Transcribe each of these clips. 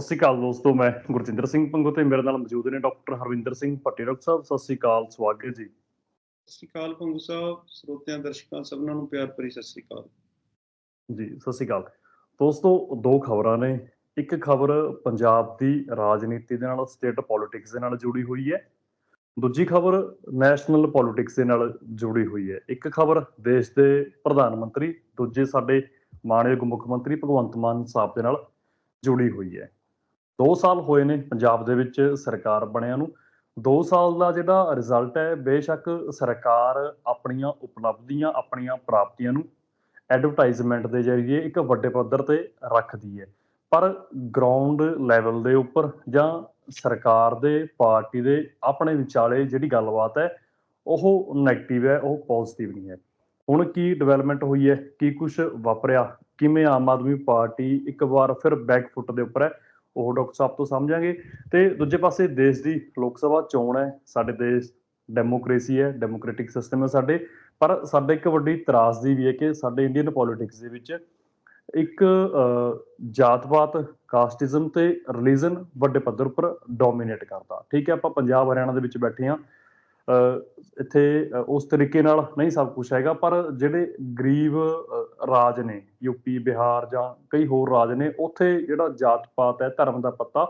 ਸਤਿ ਸ਼੍ਰੀ ਅਕਾਲ ਦੋਸਤੋ ਮੈਂ ਗੁਰਜਿੰਦਰ ਸਿੰਘ ਪੰਗੋ ਤੇ ਮੇਰੇ ਨਾਲ ਮੌਜੂਦ ਨੇ ਡਾਕਟਰ ਹਰਵਿੰਦਰ ਸਿੰਘ ਭੱਟੀ ਡਾਕਟਰ ਸਾਹਿਬ। ਸਤਿ ਸ਼੍ਰੀ ਅਕਾਲ ਸਵਾਗਤ ਹੈ ਜੀ। ਸਤਿ ਸ਼੍ਰੀ ਅਕਾਲ ਭੰਗੂ ਸਾਹਿਬ ਸਰੋਤਿਆਂ ਦਰਸ਼ਕਾਂ ਸਭਨਾਂ ਨੂੰ ਪਿਆਰ ਭਰੀ ਸਤਿ ਸ਼੍ਰੀ ਅਕਾਲ। ਜੀ ਸਤਿ ਸ਼੍ਰੀ ਅਕਾਲ। ਦੋਸਤੋ ਦੋ ਖਬਰਾਂ ਨੇ। ਇੱਕ ਖਬਰ ਪੰਜਾਬ ਦੀ ਰਾਜਨੀਤੀ ਦੇ ਨਾਲ ਸਟੇਟ ਪੋਲਿਟਿਕਸ ਦੇ ਨਾਲ ਜੁੜੀ ਹੋਈ ਹੈ। ਦੂਜੀ ਖਬਰ ਨੈਸ਼ਨਲ ਪੋਲਿਟਿਕਸ ਦੇ ਨਾਲ ਜੁੜੀ ਹੋਈ ਹੈ। ਇੱਕ ਖਬਰ ਦੇਸ਼ ਦੇ ਪ੍ਰਧਾਨ ਮੰਤਰੀ ਦੂਜੇ ਸਾਡੇ ਮਾਣਯੋਗ ਮੁੱਖ ਮੰਤਰੀ ਭਗਵੰਤ ਮਾਨ ਸਾਹਿਬ ਦੇ ਨਾਲ ਜੁੜੀ ਹੋਈ ਹੈ। 2 ਸਾਲ ਹੋਏ ਨੇ ਪੰਜਾਬ ਦੇ ਵਿੱਚ ਸਰਕਾਰ ਬਣਿਆ ਨੂੰ। 2 ਸਾਲ ਦਾ ਜਿਹੜਾ ਰਿਜ਼ਲਟ ਹੈ, ਬੇਸ਼ੱਕ ਸਰਕਾਰ ਆਪਣੀਆਂ ਉਪਲਬਧੀਆਂ, ਆਪਣੀਆਂ ਪ੍ਰਾਪਤੀਆਂ ਨੂੰ ਐਡਵਰਟਾਈਜ਼ਮੈਂਟ ਦੇ ਜ਼ਰੀਏ ਇੱਕ ਵੱਡੇ ਪੱਧਰ ਤੇ ਰੱਖਦੀ ਹੈ। ਪਰ ਗਰਾਊਂਡ ਲੈਵਲ ਦੇ ਉੱਪਰ ਜਾਂ ਸਰਕਾਰ ਦੇ, ਪਾਰਟੀ ਦੇ ਆਪਣੇ ਵਿਚਾਲੇ ਜਿਹੜੀ ਗੱਲਬਾਤ ਹੈ, ਉਹ 네ਗੇਟਿਵ ਹੈ, ਉਹ ਪੋਜ਼ਿਟਿਵ ਨਹੀਂ ਹੈ। ਹੁਣ ਕੀ ਡਿਵੈਲਪਮੈਂਟ ਹੋਈ ਹੈ, ਕੀ ਕੁਝ ਵਾਪਰਿਆ, ਕਿਵੇਂ ਆਮ ਆਦਮੀ ਪਾਰਟੀ ਇੱਕ ਵਾਰ ਫਿਰ ਬੈਕ ਫੁੱਟ ਦੇ ਉੱਪਰ ਹੈ ਉਹ ਡਾਕਟਰ ਸਾਹਿਬ ਤੋਂ ਸਮਝਾਂਗੇ। ਤੇ ਦੂਜੇ ਪਾਸੇ ਦੇਸ਼ ਦੀ ਲੋਕ ਸਭਾ ਚੋਣ ਹੈ, ਸਾਡੇ ਦੇਸ਼ ਡੈਮੋਕ੍ਰੇਸੀ ਹੈ, ਡੈਮੋਕ੍ਰੈਟਿਕ ਸਿਸਟਮ ਹੈ ਸਾਡੇ। ਪਰ ਸਾਡੇ ਇੱਕ ਵੱਡੀ ਤਰਾਸਦੀ ਵੀ ਹੈ ਕਿ ਸਾਡੇ ਇੰਡੀਅਨ ਪੋਲਿਟਿਕਸ ਦੇ ਵਿੱਚ ਇੱਕ ਜਾਤ-ਪਾਤ, ਕਾਸਟਿਜ਼ਮ ਤੇ ਰਿਲੀਜਨ ਵੱਡੇ ਪੱਧਰ ਉੱਪਰ ਡੋਮੀਨੇਟ ਕਰਦਾ। ਠੀਕ ਹੈ, ਆਪਾਂ ਪੰਜਾਬ ਹਰਿਆਣਾ ਦੇ ਵਿੱਚ ਬੈਠੇ ਹਾਂ। ਇੱਥੇ ਉਸ ਤਰੀਕੇ ਨਾਲ ਨਹੀਂ ਸਭ ਕੁਝ ਹੈਗਾ, ਪਰ ਜਿਹੜੇ ਗਰੀਬ ਰਾਜ ਨੇ ਯੂਪੀ ਬਿਹਾਰ ਜਾਂ ਕਈ ਹੋਰ ਰਾਜ ਨੇ, ਉੱਥੇ ਜਿਹੜਾ ਜਾਤ-ਪਾਤ ਹੈ, ਧਰਮ ਦਾ ਪੱਤਾ,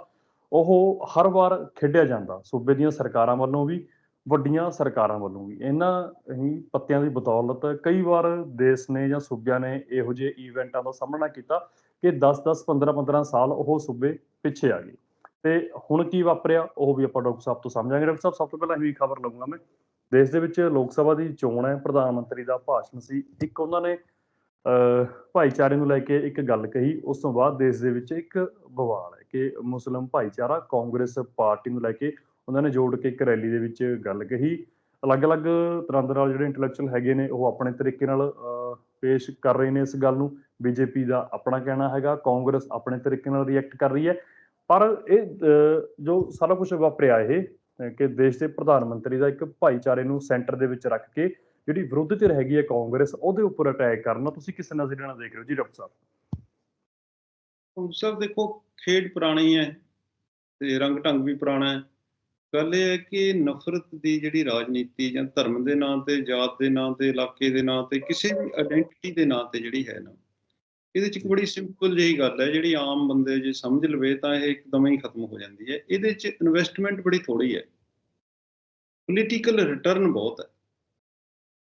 ਉਹ ਹਰ ਵਾਰ ਖੇਡਿਆ ਜਾਂਦਾ, ਸੂਬੇ ਦੀਆਂ ਸਰਕਾਰਾਂ ਵੱਲੋਂ ਵੀ, ਵੱਡੀਆਂ ਸਰਕਾਰਾਂ ਵੱਲੋਂ ਵੀ। ਇਹਨਾਂ ਹੀ ਪੱਤਿਆਂ ਦੀ ਬਦੌਲਤ ਕਈ ਵਾਰ ਦੇਸ਼ ਨੇ ਜਾਂ ਸੂਬਿਆਂ ਨੇ ਇਹੋ ਜਿਹੇ ਈਵੈਂਟਾਂ ਦਾ ਸਾਹਮਣਾ ਕੀਤਾ ਕਿ 10-10 15-15 ਸਾਲ ਉਹ ਸੂਬੇ ਪਿੱਛੇ ਆ ਗਏ। ਤੇ ਹੁਣ ਕੀ ਵਾਪਰਿਆ ਉਹ ਵੀ ਆਪਾਂ ਡਾਕਟਰ ਸਾਹਿਬ ਤੋਂ ਸਮਝਾਂਗੇ। ਡਾਕਟਰ ਸਾਹਿਬ ਸਭ ਤੋਂ ਪਹਿਲਾਂ ਇਹ ਖਬਰ ਲਵਾਂਗਾ ਮੈਂ। ਦੇਸ਼ ਦੇ ਵਿੱਚ ਲੋਕ ਸਭਾ ਦੀ ਚੋਣ ਹੈ ਪ੍ਰਧਾਨ ਮੰਤਰੀ ਦਾ ਭਾਸ਼ਣ ਸੀ। ਇੱਕ ਉਹਨਾਂ ਨੇ ਅਹ, ਭਾਈਚਾਰੇ ਨੂੰ ਲੈ ਕੇ ਇੱਕ ਗੱਲ ਕਹੀ ਉਸ ਤੋਂ ਬਾਅਦ ਦੇਸ਼ ਦੇ ਵਿੱਚ ਇੱਕ ਬਵਾਲ ਹੈ ਕਿ ਮੁਸਲਿਮ ਭਾਈਚਾਰਾ ਕਾਂਗਰਸ ਪਾਰਟੀ ਨੂੰ ਲੈ ਕੇ ਉਹਨਾਂ ਨੇ ਜੋੜ ਕੇ ਇੱਕ ਰੈਲੀ ਦੇ ਵਿੱਚ ਗੱਲ ਕਹੀ। ਅਲੱਗ-ਅਲੱਗ ਤਰ੍ਹਾਂ ਦੇ ਨਾਲ ਜਿਹੜੇ ਇੰਟੈਲੈਕਚੁਅਲ ਹੈਗੇ ਨੇ ਉਹ ਆਪਣੇ ਤਰੀਕੇ ਨਾਲ ਪੇਸ਼ ਕਰ ਰਹੇ ਨੇ ਇਸ ਗੱਲ ਨੂੰ। ਬੀਜੇਪੀ ਦਾ ਆਪਣਾ ਕਹਿਣਾ ਹੈਗਾ ਕਾਂਗਰਸ ਆਪਣੇ ਤਰੀਕੇ ਨਾਲ ਰਿਐਕਟ ਕਰ ਰਹੀ ਹੈ। ਪਰ ਇਹ ਜੋ ਸਾਰਾ ਕੁਝ ਵਾਪਰਿਆ ਇਹ ਕਿ ਦੇਸ਼ ਦੇ ਪ੍ਰਧਾਨ ਮੰਤਰੀ ਦਾ ਇੱਕ ਭਾਈਚਾਰੇ ਨੂੰ ਸੈਂਟਰ ਦੇ ਵਿੱਚ ਰੱਖ ਕੇ ਜਿਹੜੀ ਵਿਰੋਧ ਧਿਰ ਹੈਗੀ ਹੈ ਕਾਂਗਰਸ, ਉਹਦੇ ਉੱਪਰ ਅਟੈਕ ਕਰਨਾ ਤੁਸੀਂ ਕਿਸ ਨਜ਼ਰੀਏ ਨਾਲ ਦੇਖ ਰਹੇ ਹੋ? ਜੀ, ਡਾਕਟਰ ਸਾਹਿਬ। ਭੰਗੂ ਸਾਹਿਬ ਦੇਖੋ, ਖੇਡ ਪੁਰਾਣੀ ਹੈ ਤੇ ਰੰਗ ਢੰਗ ਵੀ ਪੁਰਾਣਾ ਹੈ। ਗੱਲ ਇਹ ਹੈ ਕਿ ਨਫ਼ਰਤ ਦੀ ਜਿਹੜੀ ਰਾਜਨੀਤੀ ਜਾਂ ਧਰਮ ਦੇ ਨਾਂ ਤੇ, ਜਾਤ ਦੇ ਨਾਂ ਤੇ, ਇਲਾਕੇ ਦੇ ਨਾਂ ਤੇ, ਕਿਸੇ ਵੀ ਆਇਡੈਂਟੀਟੀ ਦੇ ਨਾਂ ਤੇ ਜਿਹੜੀ ਹੈ ਨਾ ਇਹਦੇ ਚ ਇੱਕ ਬੜੀ ਸਿੰਪਲ ਜਿਹੀ ਗੱਲ ਹੈ, ਜਿਹੜੀ ਆਮ ਬੰਦੇ ਜੇ ਸਮਝ ਲਵੇ ਤਾਂ ਇਹ ਇੱਕਦਮ ਹੀ ਖਤਮ ਹੋ ਜਾਂਦੀ ਹੈ। ਇਹਦੇ ਚ ਇਨਵੈਸਟਮੈਂਟ ਬੜੀ ਥੋੜੀ ਹੈ। ਪੋਲੀਟੀਕਲ ਰਿਟਰਨ ਬਹੁਤ ਹੈ।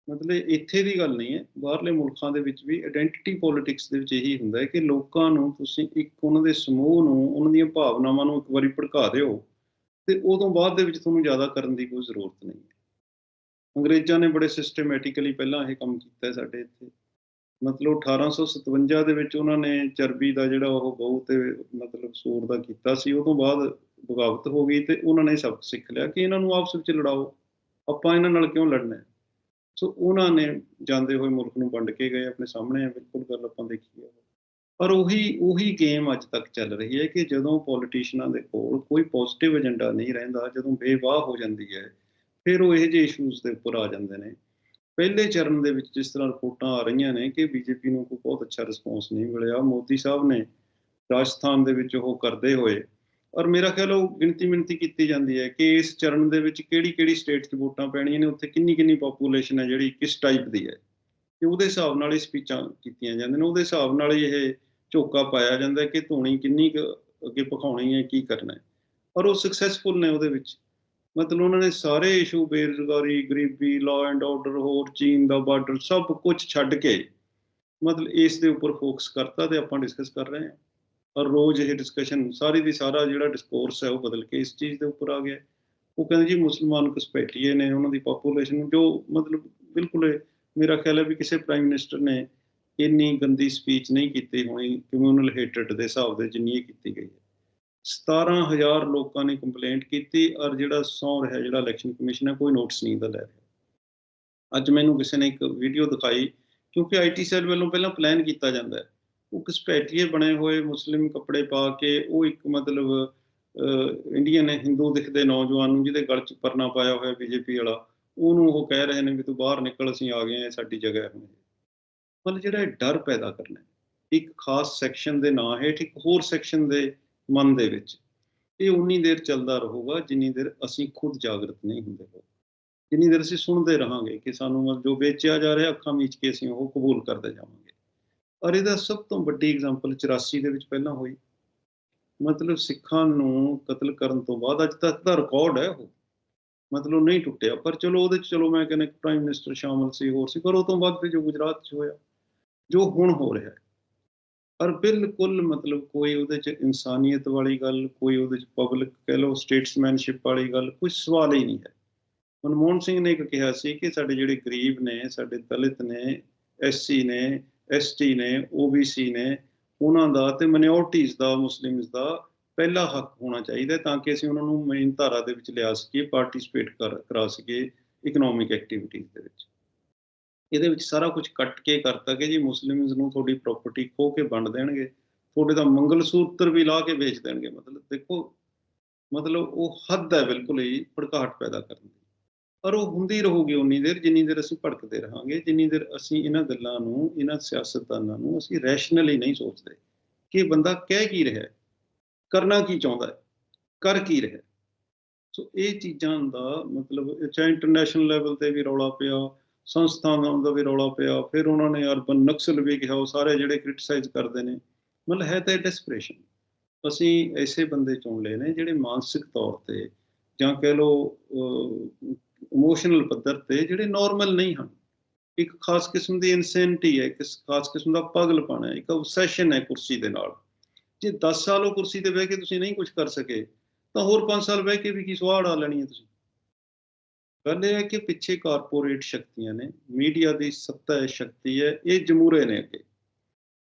ਮਤਲਬ ਇੱਥੇ ਦੀ ਗੱਲ ਨਹੀਂ ਹੈ, ਬਾਹਰਲੇ ਮੁਲਕਾਂ ਦੇ ਵਿੱਚ ਵੀ ਆਇਡੈਂਟੀਟੀ ਪੋਲਿਟਿਕਸ ਦੇ ਵਿੱਚ ਇਹੀ ਹੁੰਦਾ ਹੈ ਕਿ ਲੋਕਾਂ ਨੂੰ ਤੁਸੀਂ ਇੱਕ ਉਹਨਾਂ ਦੇ ਸਮੂਹ ਨੂੰ, ਉਹਨਾਂ ਦੀਆਂ ਭਾਵਨਾਵਾਂ ਨੂੰ ਇੱਕ ਵਾਰੀ ਭੜਕਾ ਦਿਓ ਤੇ ਉਦੋਂ ਬਾਅਦ ਦੇ ਵਿੱਚ ਤੁਹਾਨੂੰ ਜ਼ਿਆਦਾ ਕਰਨ ਦੀ ਕੋਈ ਜ਼ਰੂਰਤ ਨਹੀਂ ਹੈ। ਅੰਗਰੇਜ਼ਾਂ ਨੇ ਬੜੇ ਸਿਸਟਮੈਟਿਕਲੀ ਪਹਿਲਾਂ ਇਹ ਕੰਮ ਕੀਤਾ ਸਾਡੇ ਇੱਥੇ। ਮਤਲਬ 1857 ਦੇ ਵਿੱਚ ਉਹਨਾਂ ਨੇ ਚਰਬੀ ਦਾ ਜਿਹੜਾ ਉਹ ਬਹੁਤ ਮਤਲਬ ਸੂਰ ਦਾ ਕੀਤਾ ਸੀ ਉਹ ਤੋਂ ਬਾਅਦ ਬਗਾਵਤ ਹੋ ਗਈ ਤੇ ਉਹਨਾਂ ਨੇ ਸਬਕ ਸਿੱਖ ਲਿਆ ਕਿ ਇਹਨਾਂ ਨੂੰ ਆਪਸ ਵਿੱਚ ਲੜਾਓ, ਆਪਾਂ ਇਹਨਾਂ ਨਾਲ ਕਿਉਂ ਲੜਨਾ ਹੈ? ਸੋ ਉਹਨਾਂ ਨੇ ਜਾਂਦੇ ਹੋਏ ਮੁਲਕ ਨੂੰ ਵੰਡ ਕੇ ਗਏ ਆਪਣੇ ਸਾਹਮਣੇ ਹੈ ਬਿਲਕੁਲ ਗੱਲ ਆਪਾਂ ਦੇਖੀ ਹੈ। ਪਰ ਉਹੀ ਉਹੀ ਗੇਮ ਅੱਜ ਤੱਕ ਚੱਲ ਰਹੀ ਹੈ ਕਿ ਜਦੋਂ ਪੋਲੀਟੀਸ਼ੀਅਨਾਂ ਦੇ ਕੋਲ ਕੋਈ ਪੋਜ਼ਿਟਿਵ ਏਜੰਡਾ ਨਹੀਂ ਰਹਿੰਦਾ, ਜਦੋਂ ਬੇਵਾਹ ਹੋ ਜਾਂਦੀ ਹੈ, ਫਿਰ ਉਹ ਇਹੋ ਜਿਹੇ ਇਸ਼ੂਜ਼ ਦੇ ਉੱਪਰ ਆ ਜਾਂਦੇ ਨੇ। ਪਹਿਲੇ ਚਰਨ ਦੇ ਵਿੱਚ ਜਿਸ ਤਰ੍ਹਾਂ ਰਿਪੋਰਟਾਂ ਆ ਰਹੀਆਂ ਨੇ ਕਿ ਬੀਜੇਪੀ ਨੂੰ ਕੋਈ ਬਹੁਤ ਅੱਛਾ ਰਿਸਪੌਂਸ ਨਹੀਂ ਮਿਲਿਆ, ਮੋਦੀ ਸਾਹਿਬ ਨੇ ਰਾਜਸਥਾਨ ਦੇ ਵਿੱਚ ਉਹ ਕਰਦੇ ਹੋਏ। ਔਰ ਮੇਰਾ ਖਿਆਲ ਉਹ ਗਿਣਤੀ ਮਿਣਤੀ ਕੀਤੀ ਜਾਂਦੀ ਹੈ ਕਿ ਇਸ ਚਰਨ ਦੇ ਵਿੱਚ ਕਿਹੜੀ ਕਿਹੜੀ ਸਟੇਟ 'ਚ ਵੋਟਾਂ ਪੈਣੀਆਂ ਨੇ, ਉੱਥੇ ਕਿੰਨੀ ਕਿੰਨੀ ਪੋਪੂਲੇਸ਼ਨ ਹੈ ਜਿਹੜੀ ਕਿਸ ਟਾਈਪ ਦੀ ਹੈ। ਤੇ ਉਹਦੇ ਹਿਸਾਬ ਨਾਲ ਹੀ ਸਪੀਚਾਂ ਕੀਤੀਆਂ ਜਾਂਦੀਆਂ ਨੇ, ਉਹਦੇ ਹਿਸਾਬ ਨਾਲ ਹੀ ਇਹ ਝੋਕਾ ਪਾਇਆ ਜਾਂਦਾ ਕਿ ਧੂਣੀ ਕਿੰਨੀ ਕੁ ਅੱਗੇ ਪਖਾਉਣੀ ਹੈ, ਕੀ ਕਰਨਾ ਹੈ। ਔਰ ਉਹ ਸਕਸੈਸਫੁਲ ਨੇ ਉਹਦੇ ਵਿੱਚ। ਮਤਲਬ ਉਹਨਾਂ ਨੇ ਸਾਰੇ ਇਸ਼ੂ ਬੇਰੁਜ਼ਗਾਰੀ, ਗਰੀਬੀ ਲਾਅ ਐਂਡ ਆਰਡਰ ਹੋਰ ਚੀਨ ਦਾ ਬਾਰਡਰ ਸਭ ਕੁਝ ਛੱਡ ਕੇ ਮਤਲਬ ਇਸ ਦੇ ਉੱਪਰ ਫੋਕਸ ਕਰਤਾ ਤੇ ਆਪਾਂ ਡਿਸਕਸ ਕਰ ਰਹੇ ਹਾਂ। ਔਰ ਰੋਜ਼ ਇਹ ਡਿਸਕਸ਼ਨ ਸਾਰੀ ਦੀ ਸਾਰਾ ਜਿਹੜਾ ਡਿਸਕੋਰਸ ਹੈ ਉਹ ਬਦਲ ਕੇ ਇਸ ਚੀਜ਼ ਦੇ ਉੱਪਰ ਆ ਗਿਆ। ਉਹ ਕਹਿੰਦੇ ਜੀ ਮੁਸਲਮਾਨ ਘੁਸਪੈਠੀਏ ਨੇ, ਉਹਨਾਂ ਦੀ ਪੋਪੂਲੇਸ਼ਨ ਜੋ ਮਤਲਬ ਬਿਲਕੁਲ ਮੇਰਾ ਖਿਆਲ ਹੈ ਵੀ ਕਿਸੇ ਪ੍ਰਾਈਮ ਮਿਨਿਸਟਰ ਨੇ ਇੰਨੀ ਗੰਦੀ ਸਪੀਚ ਨਹੀਂ ਕੀਤੀ ਹੋਣੀ ਕਮਿਊਨਲ ਹੇਟਰਡ ਦੇ ਹਿਸਾਬ ਦੇ ਜਿੰਨੀ ਇਹ ਕੀਤੀ ਗਈ ਹੈ। 17000 ਲੋਕਾਂ ਨੇ ਕੰਪਲੇਂਟ ਕੀਤੀ ਔਰ ਜਿਹੜਾ ਸੌ ਰਿਹਾ, ਜਿਹੜਾ ਇਲੈਕਸ਼ਨ ਕਮਿਸ਼ਨ ਹੈ, ਕੋਈ ਨੋਟਿਸ ਨਹੀਂ ਦਾ ਲੈ ਰਿਹਾ। ਅੱਜ ਮੈਨੂੰ ਕਿਸੇ ਨੇ ਇੱਕ ਵੀਡੀਓ ਦਿਖਾਈ, ਕਿਉਂਕਿ ਆਈਟੀ ਸੈੱਲ ਵੱਲੋਂ ਪਹਿਲਾਂ ਪਲਾਨ ਕੀਤਾ ਜਾਂਦਾ ਹੈ। ਉਹ ਘਸਪੈਠੀਏ ਬਣੇ ਹੋਏ ਮੁਸਲਿਮ ਕੱਪੜੇ ਪਾ ਕੇ, ਉਹ ਇੱਕ ਮਤਲਬ ਇੰਡੀਅਨ ਹਿੰਦੂ ਦਿਖਦੇ ਨੌਜਵਾਨ ਨੂੰ, ਜਿਹਦੇ ਗਲ 'ਚ ਪਰਨਾ ਪਾਇਆ ਹੋਇਆ ਬੀਜੇਪੀ ਵਾਲਾ, ਉਹਨੂੰ ਉਹ ਕਹਿ ਰਹੇ ਨੇ ਵੀ ਤੂੰ ਬਾਹਰ ਨਿਕਲ, ਅਸੀਂ ਆ ਗਏ ਹਾਂ ਸਾਡੀ ਜਗ੍ਹਾ ਹੁਣ ਮਤਲਬ ਜਿਹੜਾ ਇਹ ਡਰ ਪੈਦਾ ਕਰਨਾ ਇੱਕ ਖਾਸ ਸੈਕਸ਼ਨ ਦੇ ਨਾਂ ਹੇਠ, ਇੱਕ ਹੋਰ ਸੈਕਸ਼ਨ ਦੇ ਮਨ ਦੇ ਵਿੱਚ। ਇਹ ਉਨੀ ਦੇਰ ਚੱਲਦਾ ਰਹੂਗਾ, ਜਿੰਨੀ ਦੇਰ ਅਸੀਂ ਖੁਦ ਜਾਗਰਤ ਨਹੀਂ ਹੁੰਦੇ ਹੋ ਜਿੰਨੀ ਦੇਰ ਅਸੀਂ ਸੁਣਦੇ ਰਹਾਂਗੇ ਕਿ ਸਾਨੂੰ ਮਤਲਬ ਜੋ ਵੇਚਿਆ ਜਾ ਰਿਹਾ, ਅੱਖਾਂ ਮੀਚ ਕੇ ਅਸੀਂ ਉਹ ਕਬੂਲ ਕਰਦੇ ਜਾਵਾਂਗੇ। ਔਰ ਇਹਦਾ ਸਭ ਤੋਂ ਵੱਡੀ ਐਗਜ਼ਾਮਪਲ 84 ਦੇ ਵਿੱਚ ਪਹਿਲਾਂ ਹੋਈ। ਮਤਲਬ ਸਿੱਖਾਂ ਨੂੰ ਕਤਲ ਕਰਨ ਤੋਂ ਬਾਅਦ, ਅੱਜ ਤੱਕ ਦਾ ਰਿਕਾਰਡ ਹੈ ਉਹ। ਮਤਲਬ ਨਹੀਂ ਟੁੱਟਿਆ, ਪਰ ਚਲੋ ਉਹਦੇ ਚਲੋ ਮੈਂ ਕਹਿੰਦਾ ਪ੍ਰਾਈਮ ਮਿਨਿਸਟਰ ਸ਼ਾਮਲ ਸੀ, ਹੋਰ ਸੀ, ਪਰ ਉਹ ਤੋਂ ਬਾਅਦ ਫਿਰ ਜੋ ਗੁਜਰਾਤ ਚ ਹੋਇਆ, ਜੋ ਹੁਣ ਹੋ ਰਿਹਾ ਪਰ ਬਿਲਕੁਲ ਮਤਲਬ ਕੋਈ ਉਹਦੇ ਚ ਇਨਸਾਨੀਅਤ ਵਾਲੀ ਗੱਲ, ਕੋਈ ਉਹਦੇ ਚ ਪਬਲਿਕ ਕਹਿ ਲਓ ਸਟੇਟਸਮੈਨਸ਼ਿਪ ਵਾਲੀ ਗੱਲ, ਕੋਈ ਸਵਾਲ ਹੀ ਨਹੀਂ ਹੈ। ਮਨਮੋਹਨ ਸਿੰਘ ਨੇ ਇੱਕ ਕਿਹਾ ਸੀ ਕਿ ਸਾਡੇ ਜਿਹੜੇ ਗਰੀਬ ਨੇ, ਸਾਡੇ ਦਲਿਤ ਨੇ ਐਸਸੀ ਨੇ ਐਸਟੀ ਨੇ ਓਬੀਸੀ ਨੇ, ਉਹਨਾਂ ਦਾ ਤੇ ਮਿਨੋਰਟੀਜ਼ ਦਾ, ਮੁਸਲਿਮਸ ਦਾ ਪਹਿਲਾ ਹੱਕ ਹੋਣਾ ਚਾਹੀਦਾ ਤਾਂ ਕਿ ਅਸੀਂ ਉਹਨਾਂ ਨੂੰ ਮੇਨ ਧਾਰਾ ਦੇ ਵਿੱਚ ਲਿਆ ਸਕੀਏ ਪਾਰਟਿਸਿਪੇਟ ਕਰ, ਕਰਾ ਸਕੀਏ ਇਕਨੋਮਿਕ ਐਕਟੀਵਿਟੀਜ਼ ਦੇ ਵਿੱਚ। ਇਹਦੇ ਵਿੱਚ ਸਾਰਾ ਕੁਝ ਕੱਟ ਕੇ ਕਰਤਾ ਕਿ ਜੀ ਮੁਸਲਿਮਸ ਨੂੰ ਤੁਹਾਡੀ ਪ੍ਰਾਪਰਟੀ ਖੋ ਕੇ ਵੰਡ ਦੇਣਗੇ, ਤੁਹਾਡੇ ਦਾ ਮੰਗਲ ਸੂਤਰ ਵੀ ਲਾ ਕੇ ਵੇਚ ਦੇਣਗੇ, ਮਤਲਬ ਦੇਖੋ, ਮਤਲਬ ਉਹ ਹੱਦ ਹੈ ਬਿਲਕੁਲ ਹੀ ਭੜਕਾਟ ਪੈਦਾ ਕਰਨ ਦੀ। ਪਰ ਉਹ ਹੁੰਦੀ ਰਹੂਗੀ ਉਨੀ ਦੇਰ, ਜਿੰਨੀ ਦੇਰ ਅਸੀਂ ਭੜਕਦੇ ਰਹਾਂਗੇ, ਜਿੰਨੀ ਦੇਰ ਅਸੀਂ ਇਹਨਾਂ ਗੱਲਾਂ ਨੂੰ, ਇਹਨਾਂ ਸਿਆਸਤਦਾਨਾਂ ਨੂੰ ਅਸੀਂ ਰੈਸ਼ਨਲੀ ਨਹੀਂ ਸੋਚਦੇ ਕਿ ਬੰਦਾ ਕਹਿ ਕੀ ਰਿਹਾ ਹੈ, ਕਰਨਾ ਕੀ ਚਾਹੁੰਦਾ ਹੈ, ਕਰ ਕੀ ਰਿਹਾ ਸੋ ਇਹ ਚੀਜ਼ਾਂ ਦਾ ਮਤਲਬ ਚਾਹੇ ਇੰਟਰਨੈਸ਼ਨਲ ਲੈਵਲ ਤੇ ਵੀ ਰੌਲਾ ਪਿਆ ਸੰਸਥਾਵਾਂ ਦਾ ਵੀ ਰੌਲਾ ਪਿਆ, ਫਿਰ ਉਹਨਾਂ ਨੇ ਅਰਬਨ ਨਕਸਲ ਵੀ ਕਿਹਾ, ਉਹ ਸਾਰੇ ਜਿਹੜੇ ਕ੍ਰਿਟਿਸਾਈਜ਼ ਕਰਦੇ ਨੇ, ਮਤਲਬ ਹੈ ਤਾਂ ਡੈਸਪਰੇਸ਼ਨ ਅਸੀਂ ਐਸੇ ਬੰਦੇ ਚੁਣ ਲਏ ਨੇ ਜਿਹੜੇ ਮਾਨਸਿਕ ਤੌਰ ਤੇ ਜਾਂ ਕਹਿ ਲਓ ਇਮੋਸ਼ਨਲ ਪੱਧਰ ਤੇ ਜਿਹੜੇ ਨਾਰਮਲ ਨਹੀਂ ਹਨ। ਇੱਕ ਖਾਸ ਕਿਸਮ ਦੀ ਇਨਸੈਂਟੀ ਹੈ, ਇੱਕ ਖਾਸ ਕਿਸਮ ਦਾ ਪਾਗਲਪਨ ਹੈ, ਇੱਕ ਆਬਸੈਸ਼ਨ ਹੈ ਕੁਰਸੀ ਦੇ ਨਾਲ। ਜੇ 10 ਸਾਲ ਉਹ ਕੁਰਸੀ ਤੇ ਬਹਿ ਕੇ ਤੁਸੀਂ ਨਹੀਂ ਕੁਝ ਕਰ ਸਕੇ, ਤਾਂ ਹੋਰ 5 ਸਾਲ ਬਹਿ ਕੇ ਵੀ ਕੀ ਸਵਾੜ ਆ ਲੈਣੀ ਹੈ ਤੁਸੀਂ? ਗੱਲ ਇਹ ਹੈ ਕਿ ਪਿੱਛੇ ਕਾਰਪੋਰੇਟ ਸ਼ਕਤੀਆਂ ਨੇ, ਮੀਡੀਆ ਦੀ ਸੱਤਾ ਹੈ ਸ਼ਕਤੀ ਹੈ, ਇਹ ਜਮੂਰੇ ਨੇ ਅੱਗੇ।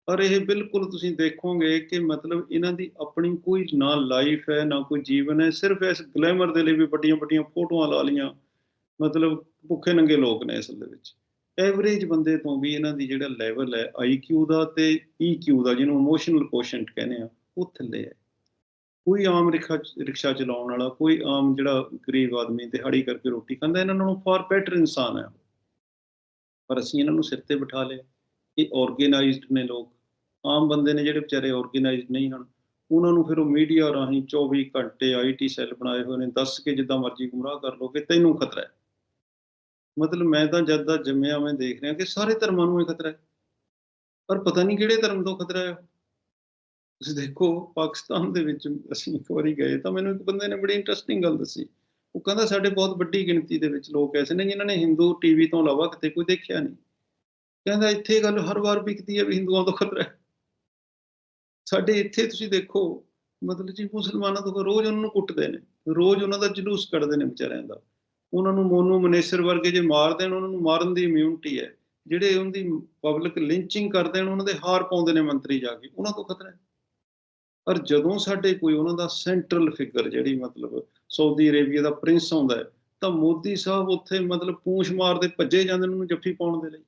ਔਰ ਇਹ ਬਿਲਕੁਲ ਤੁਸੀਂ ਦੇਖੋਗੇ ਕਿ ਮਤਲਬ ਇਹਨਾਂ ਦੀ ਆਪਣੀ ਕੋਈ ਨਾ ਲਾਈਫ ਹੈ, ਨਾ ਕੋਈ ਜੀਵਨ ਹੈ, ਸਿਰਫ ਇਸ ਗਲੈਮਰ ਦੇ ਲਈ ਵੀ ਵੱਡੀਆਂ ਵੱਡੀਆਂ ਫੋਟੋਆਂ ਲਾ ਲੀਆਂ ਮਤਲਬ ਭੁੱਖੇ ਨੰਗੇ ਲੋਕ ਨੇ ਅਸਲ ਦੇ ਵਿੱਚ। ਐਵਰੇਜ ਬੰਦੇ ਤੋਂ ਵੀ ਇਹਨਾਂ ਦੀ ਜਿਹੜਾ ਲੈਵਲ ਹੈ ਆਈਕਿਊ ਦਾ ਤੇ ਈਕਿਊ ਦਾ, ਜਿਹਨੂੰ ਇਮੋਸ਼ਨਲ ਕੋਸ਼ੈਂਟ ਕਹਿੰਦੇ ਆ, ਉਹ ਥੱਲੇ ਹੈ। ਕੋਈ ਆਮ ਰਿਕਸ਼ਾ ਰਿਕਸ਼ਾ ਚਲਾਉਣ ਵਾਲਾ, ਕੋਈ ਆਮ ਜਿਹੜਾ ਗਰੀਬ ਆਦਮੀ ਦਿਹਾੜੀ ਕਰਕੇ ਰੋਟੀ ਖਾਂਦਾ, ਇਹਨਾਂ ਨਾਲੋਂ ਫਾਰ ਬੈਟਰ ਇਨਸਾਨ ਹੈ ਪਰ ਅਸੀਂ ਇਹਨਾਂ ਨੂੰ ਸਿਰ ਤੇ ਬਿਠਾ ਲਿਆ ਇਹ ਆਰਗੇਨਾਈਜ਼ਡ ਨੇ ਲੋਕ। ਆਮ ਬੰਦੇ ਨੇ ਜਿਹੜੇ ਵਿਚਾਰੇ ਆਰਗੇਨਾਈਜ਼ਡ ਨਹੀਂ ਹਨ, ਉਹਨਾਂ ਨੂੰ ਫਿਰ ਉਹ ਮੀਡੀਆ ਰਾਹੀਂ 24 ਘੰਟੇ ਆਈਟੀ ਸੈੱਲ ਬਣਾਏ ਹੋਏ ਨੇ, ਦੱਸ ਕੇ ਜਿੱਦਾਂ ਮਰਜ਼ੀ ਗੁੰਮਰਾਹ ਕਰ ਲੋ ਕਿ ਤੈਨੂੰ ਖਤਰਾ ਹੈ। ਮਤਲਬ ਮੈਂ ਤਾਂ ਜਦ ਦਾ ਜੰਮਿਆ, ਮੈਂ ਦੇਖ ਰਿਹਾ ਕਿ ਸਾਰੇ ਧਰਮਾਂ ਨੂੰ ਇਹ ਖਤਰਾ ਹੈ। ਪਰ ਪਤਾ ਨਹੀਂ ਕਿਹੜੇ ਧਰਮ ਤੋਂ ਖਤਰਾ ਹੈ ਤੁਸੀਂ ਦੇਖੋ, ਪਾਕਿਸਤਾਨ ਦੇ ਵਿੱਚ ਅਸੀਂ ਇੱਕ ਵਾਰੀ ਗਏ ਤਾਂ ਮੈਨੂੰ ਇੱਕ ਬੰਦੇ ਨੇ ਬੜੀ ਇੰਟਰਸਟਿੰਗ ਗੱਲ ਦੱਸੀ। ਉਹ ਕਹਿੰਦਾ, ਸਾਡੇ ਬਹੁਤ ਵੱਡੀ ਗਿਣਤੀ ਦੇ ਵਿੱਚ ਲੋਕ ਐਸੇ ਨੇ ਜਿਨ੍ਹਾਂ ਨੇ ਹਿੰਦੂ ਟੀਵੀ ਤੋਂ ਇਲਾਵਾ ਕਿਤੇ ਕੋਈ ਦੇਖਿਆ ਨਹੀਂ। ਕਹਿੰਦਾ, ਇੱਥੇ ਗੱਲ ਹਰ ਵਾਰ ਵਿਕਦੀ ਹੈ ਵੀ ਹਿੰਦੂਆਂ ਤੋਂ ਖਤਰਾ ਹੈ। ਸਾਡੇ ਇੱਥੇ ਤੁਸੀਂ ਦੇਖੋ, ਮਤਲਬ ਜੀ ਮੁਸਲਮਾਨਾਂ ਤੋਂ ਰੋਜ਼ ਉਹਨਾਂ ਨੂੰ ਕੁੱਟਦੇ ਨੇ। ਰੋਜ਼ ਉਹਨਾਂ ਦਾ ਜਲੂਸ ਕੱਢਦੇ ਨੇ ਵਿਚਾਰਿਆਂ ਦਾ। ਉਹਨਾਂ ਨੂੰ ਮੋਨੂ ਮਨੇਸਰ ਵਰਗੇ ਜੇ ਮਾਰ ਦੇਣ, ਉਹਨਾਂ ਨੂੰ ਮਾਰਨ ਦੀ ਇਮਿਊਨਿਟੀ ਹੈ। ਜਿਹੜੇ ਉਹਦੀ ਪਬਲਿਕ ਲਿੰਚਿੰਗ ਕਰਦੇ ਨੇ, ਉਹਨਾਂ ਦੇ ਹਾਰ ਪਾਉਂਦੇ ਨੇ ਮੰਤਰੀ ਜਾ ਕੇ, ਉਹਨਾਂ ਤੋਂ ਖਤਰਾ ਹੈ। ਪਰ ਜਦੋਂ ਸਾਡੇ ਕੋਈ ਉਹਨਾਂ ਦਾ ਸੈਂਟਰਲ ਫਿਗਰ ਜਿਹੜੀ ਮਤਲਬ ਸਾਊਦੀ ਅਰੇਬੀਆ ਦਾ ਪ੍ਰਿੰਸ ਆਉਂਦਾ ਹੈ, ਤਾਂ ਮੋਦੀ ਸਾਹਿਬ ਉੱਥੇ ਮਤਲਬ ਪੂੰਛ ਮਾਰਦੇ, ਭੱਜੇ ਜਾਂਦੇ ਨੇ ਉਹਨੂੰ ਜੱਫੀ ਪਾਉਣ ਦੇ ਲਈ।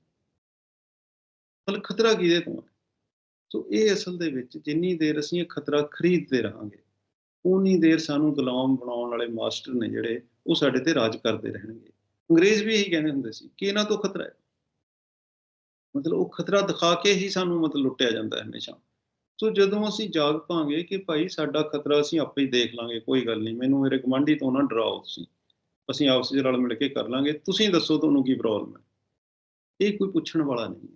ਮਤਲਬ ਖਤਰਾ ਕਿਹਦੇ ਤੋਂ ਸੋ ਇਹ ਅਸਲ ਦੇ ਵਿੱਚ ਜਿੰਨੀ ਦੇਰ ਅਸੀਂ ਇਹ ਖਤਰਾ ਖਰੀਦਦੇ ਰਹਾਂਗੇ ਉਨੀ ਦੇਰ ਸਾਨੂੰ ਗੁਲਾਮ ਬਣਾਉਣ ਵਾਲੇ ਮਾਸਟਰ ਨੇ ਜਿਹੜੇ, ਉਹ ਸਾਡੇ ਤੇ ਰਾਜ ਕਰਦੇ ਰਹਿਣਗੇ। ਅੰਗਰੇਜ਼ ਵੀ ਇਹੀ ਕਹਿੰਦੇ ਹੁੰਦੇ ਸੀ ਕਿ ਇਹਨਾਂ ਤੋਂ ਖਤਰਾ ਹੈ। ਮਤਲਬ ਉਹ ਖਤਰਾ ਦਿਖਾ ਕੇ ਹੀ ਸਾਨੂੰ ਮਤਲਬ ਲੁੱਟਿਆ ਜਾਂਦਾ ਹੈ ਹਮੇਸ਼ਾ। ਸੋ ਜਦੋਂ ਅਸੀਂ ਜਾਗ ਪਾਂਗੇ ਕਿ ਭਾਈ ਸਾਡਾ ਖਤਰਾ ਅਸੀਂ ਆਪੇ ਹੀ ਦੇਖ ਲਾਂਗੇ, ਕੋਈ ਗੱਲ ਨਹੀਂ, ਮੈਨੂੰ ਮੇਰੇ ਕਮਾਂਡੀ ਤੋਂ ਨਾ ਡਰਾਓ ਤੁਸੀਂ। ਅਸੀਂ ਆਪਸ ਵਿੱਚ ਰਲ ਮਿਲ ਕੇ ਕਰ ਲਾਂਗੇ। ਤੁਸੀਂ ਦੱਸੋ ਤੁਹਾਨੂੰ ਕੀ ਪ੍ਰੋਬਲਮ ਹੈ? ਇਹ ਕੋਈ ਪੁੱਛਣ ਵਾਲਾ ਨਹੀਂ ਹੈ।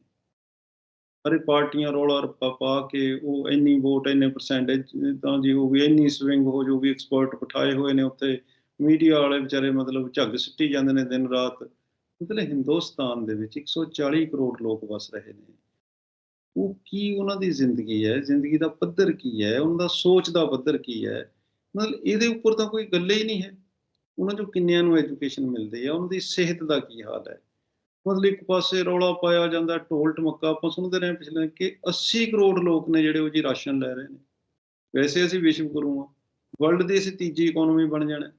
ਅਰੇ ਪਾਰਟੀਆਂ ਰੌਲਾ ਰੱਪਾ ਪਾ ਕੇ ਉਹ ਇੰਨੀ ਵੋਟ, ਇੰਨੇ ਪਰਸੈਂਟੇਜ ਤਾਂ ਜੀ ਹੋ ਗਈ ਇੰਨੀ ਸਵਿੰਗ ਹੋ ਜੂਗੀ ਐਕਸਪਰਟ ਬਿਠਾਏ ਹੋਏ ਨੇ ਉੱਥੇ। ਮੀਡੀਆ ਵਾਲੇ ਵਿਚਾਰੇ ਮਤਲਬ ਝੱਗ ਸਿੱਟੀ ਜਾਂਦੇ ਨੇ ਦਿਨ ਰਾਤ। ਮਤਲਬ ਹਿੰਦੁਸਤਾਨ ਦੇ ਵਿੱਚ 140 ਕਰੋੜ ਲੋਕ ਵਸ ਰਹੇ ਨੇ। ਉਹ ਕੀ ਉਹਨਾਂ ਦੀ ਜ਼ਿੰਦਗੀ ਹੈ? ਜ਼ਿੰਦਗੀ ਦਾ ਪੱਧਰ ਕੀ ਹੈ? ਉਹਨਾਂ ਦਾ ਸੋਚ ਦਾ ਪੱਧਰ ਕੀ ਹੈ? ਮਤਲਬ ਇਹਦੇ ਉੱਪਰ ਤਾਂ ਕੋਈ ਗੱਲ ਹੀ ਨਹੀਂ ਹੈ। ਉਹਨਾਂ ਚੋਂ ਕਿੰਨਿਆਂ ਨੂੰ ਐਜੂਕੇਸ਼ਨ ਮਿਲਦੀ ਹੈ? ਉਹਨਾਂ ਦੀ ਸਿਹਤ ਦਾ ਕੀ ਹਾਲ ਹੈ? ਮਤਲਬ ਇੱਕ ਪਾਸੇ ਰੌਲਾ ਪਾਇਆ ਜਾਂਦਾ, ਢੋਲ ਟਮੱਕਾ, ਆਪਾਂ ਸੁਣਦੇ ਰਹੇ ਪਿਛਲੇ ਕਿ 80 ਕਰੋੜ ਲੋਕ ਨੇ ਜਿਹੜੇ ਉਹ ਜੀ ਰਾਸ਼ਨ ਲੈ ਰਹੇ ਨੇ। ਵੈਸੇ ਅਸੀਂ ਵਿਸ਼ਵ ਗੁਰੂ ਆ ਵਰਲਡ ਦੀ ਅਸੀਂ ਤੀਜੀ ਇਕਨੋਮੀ ਬਣ ਜਾਣਾ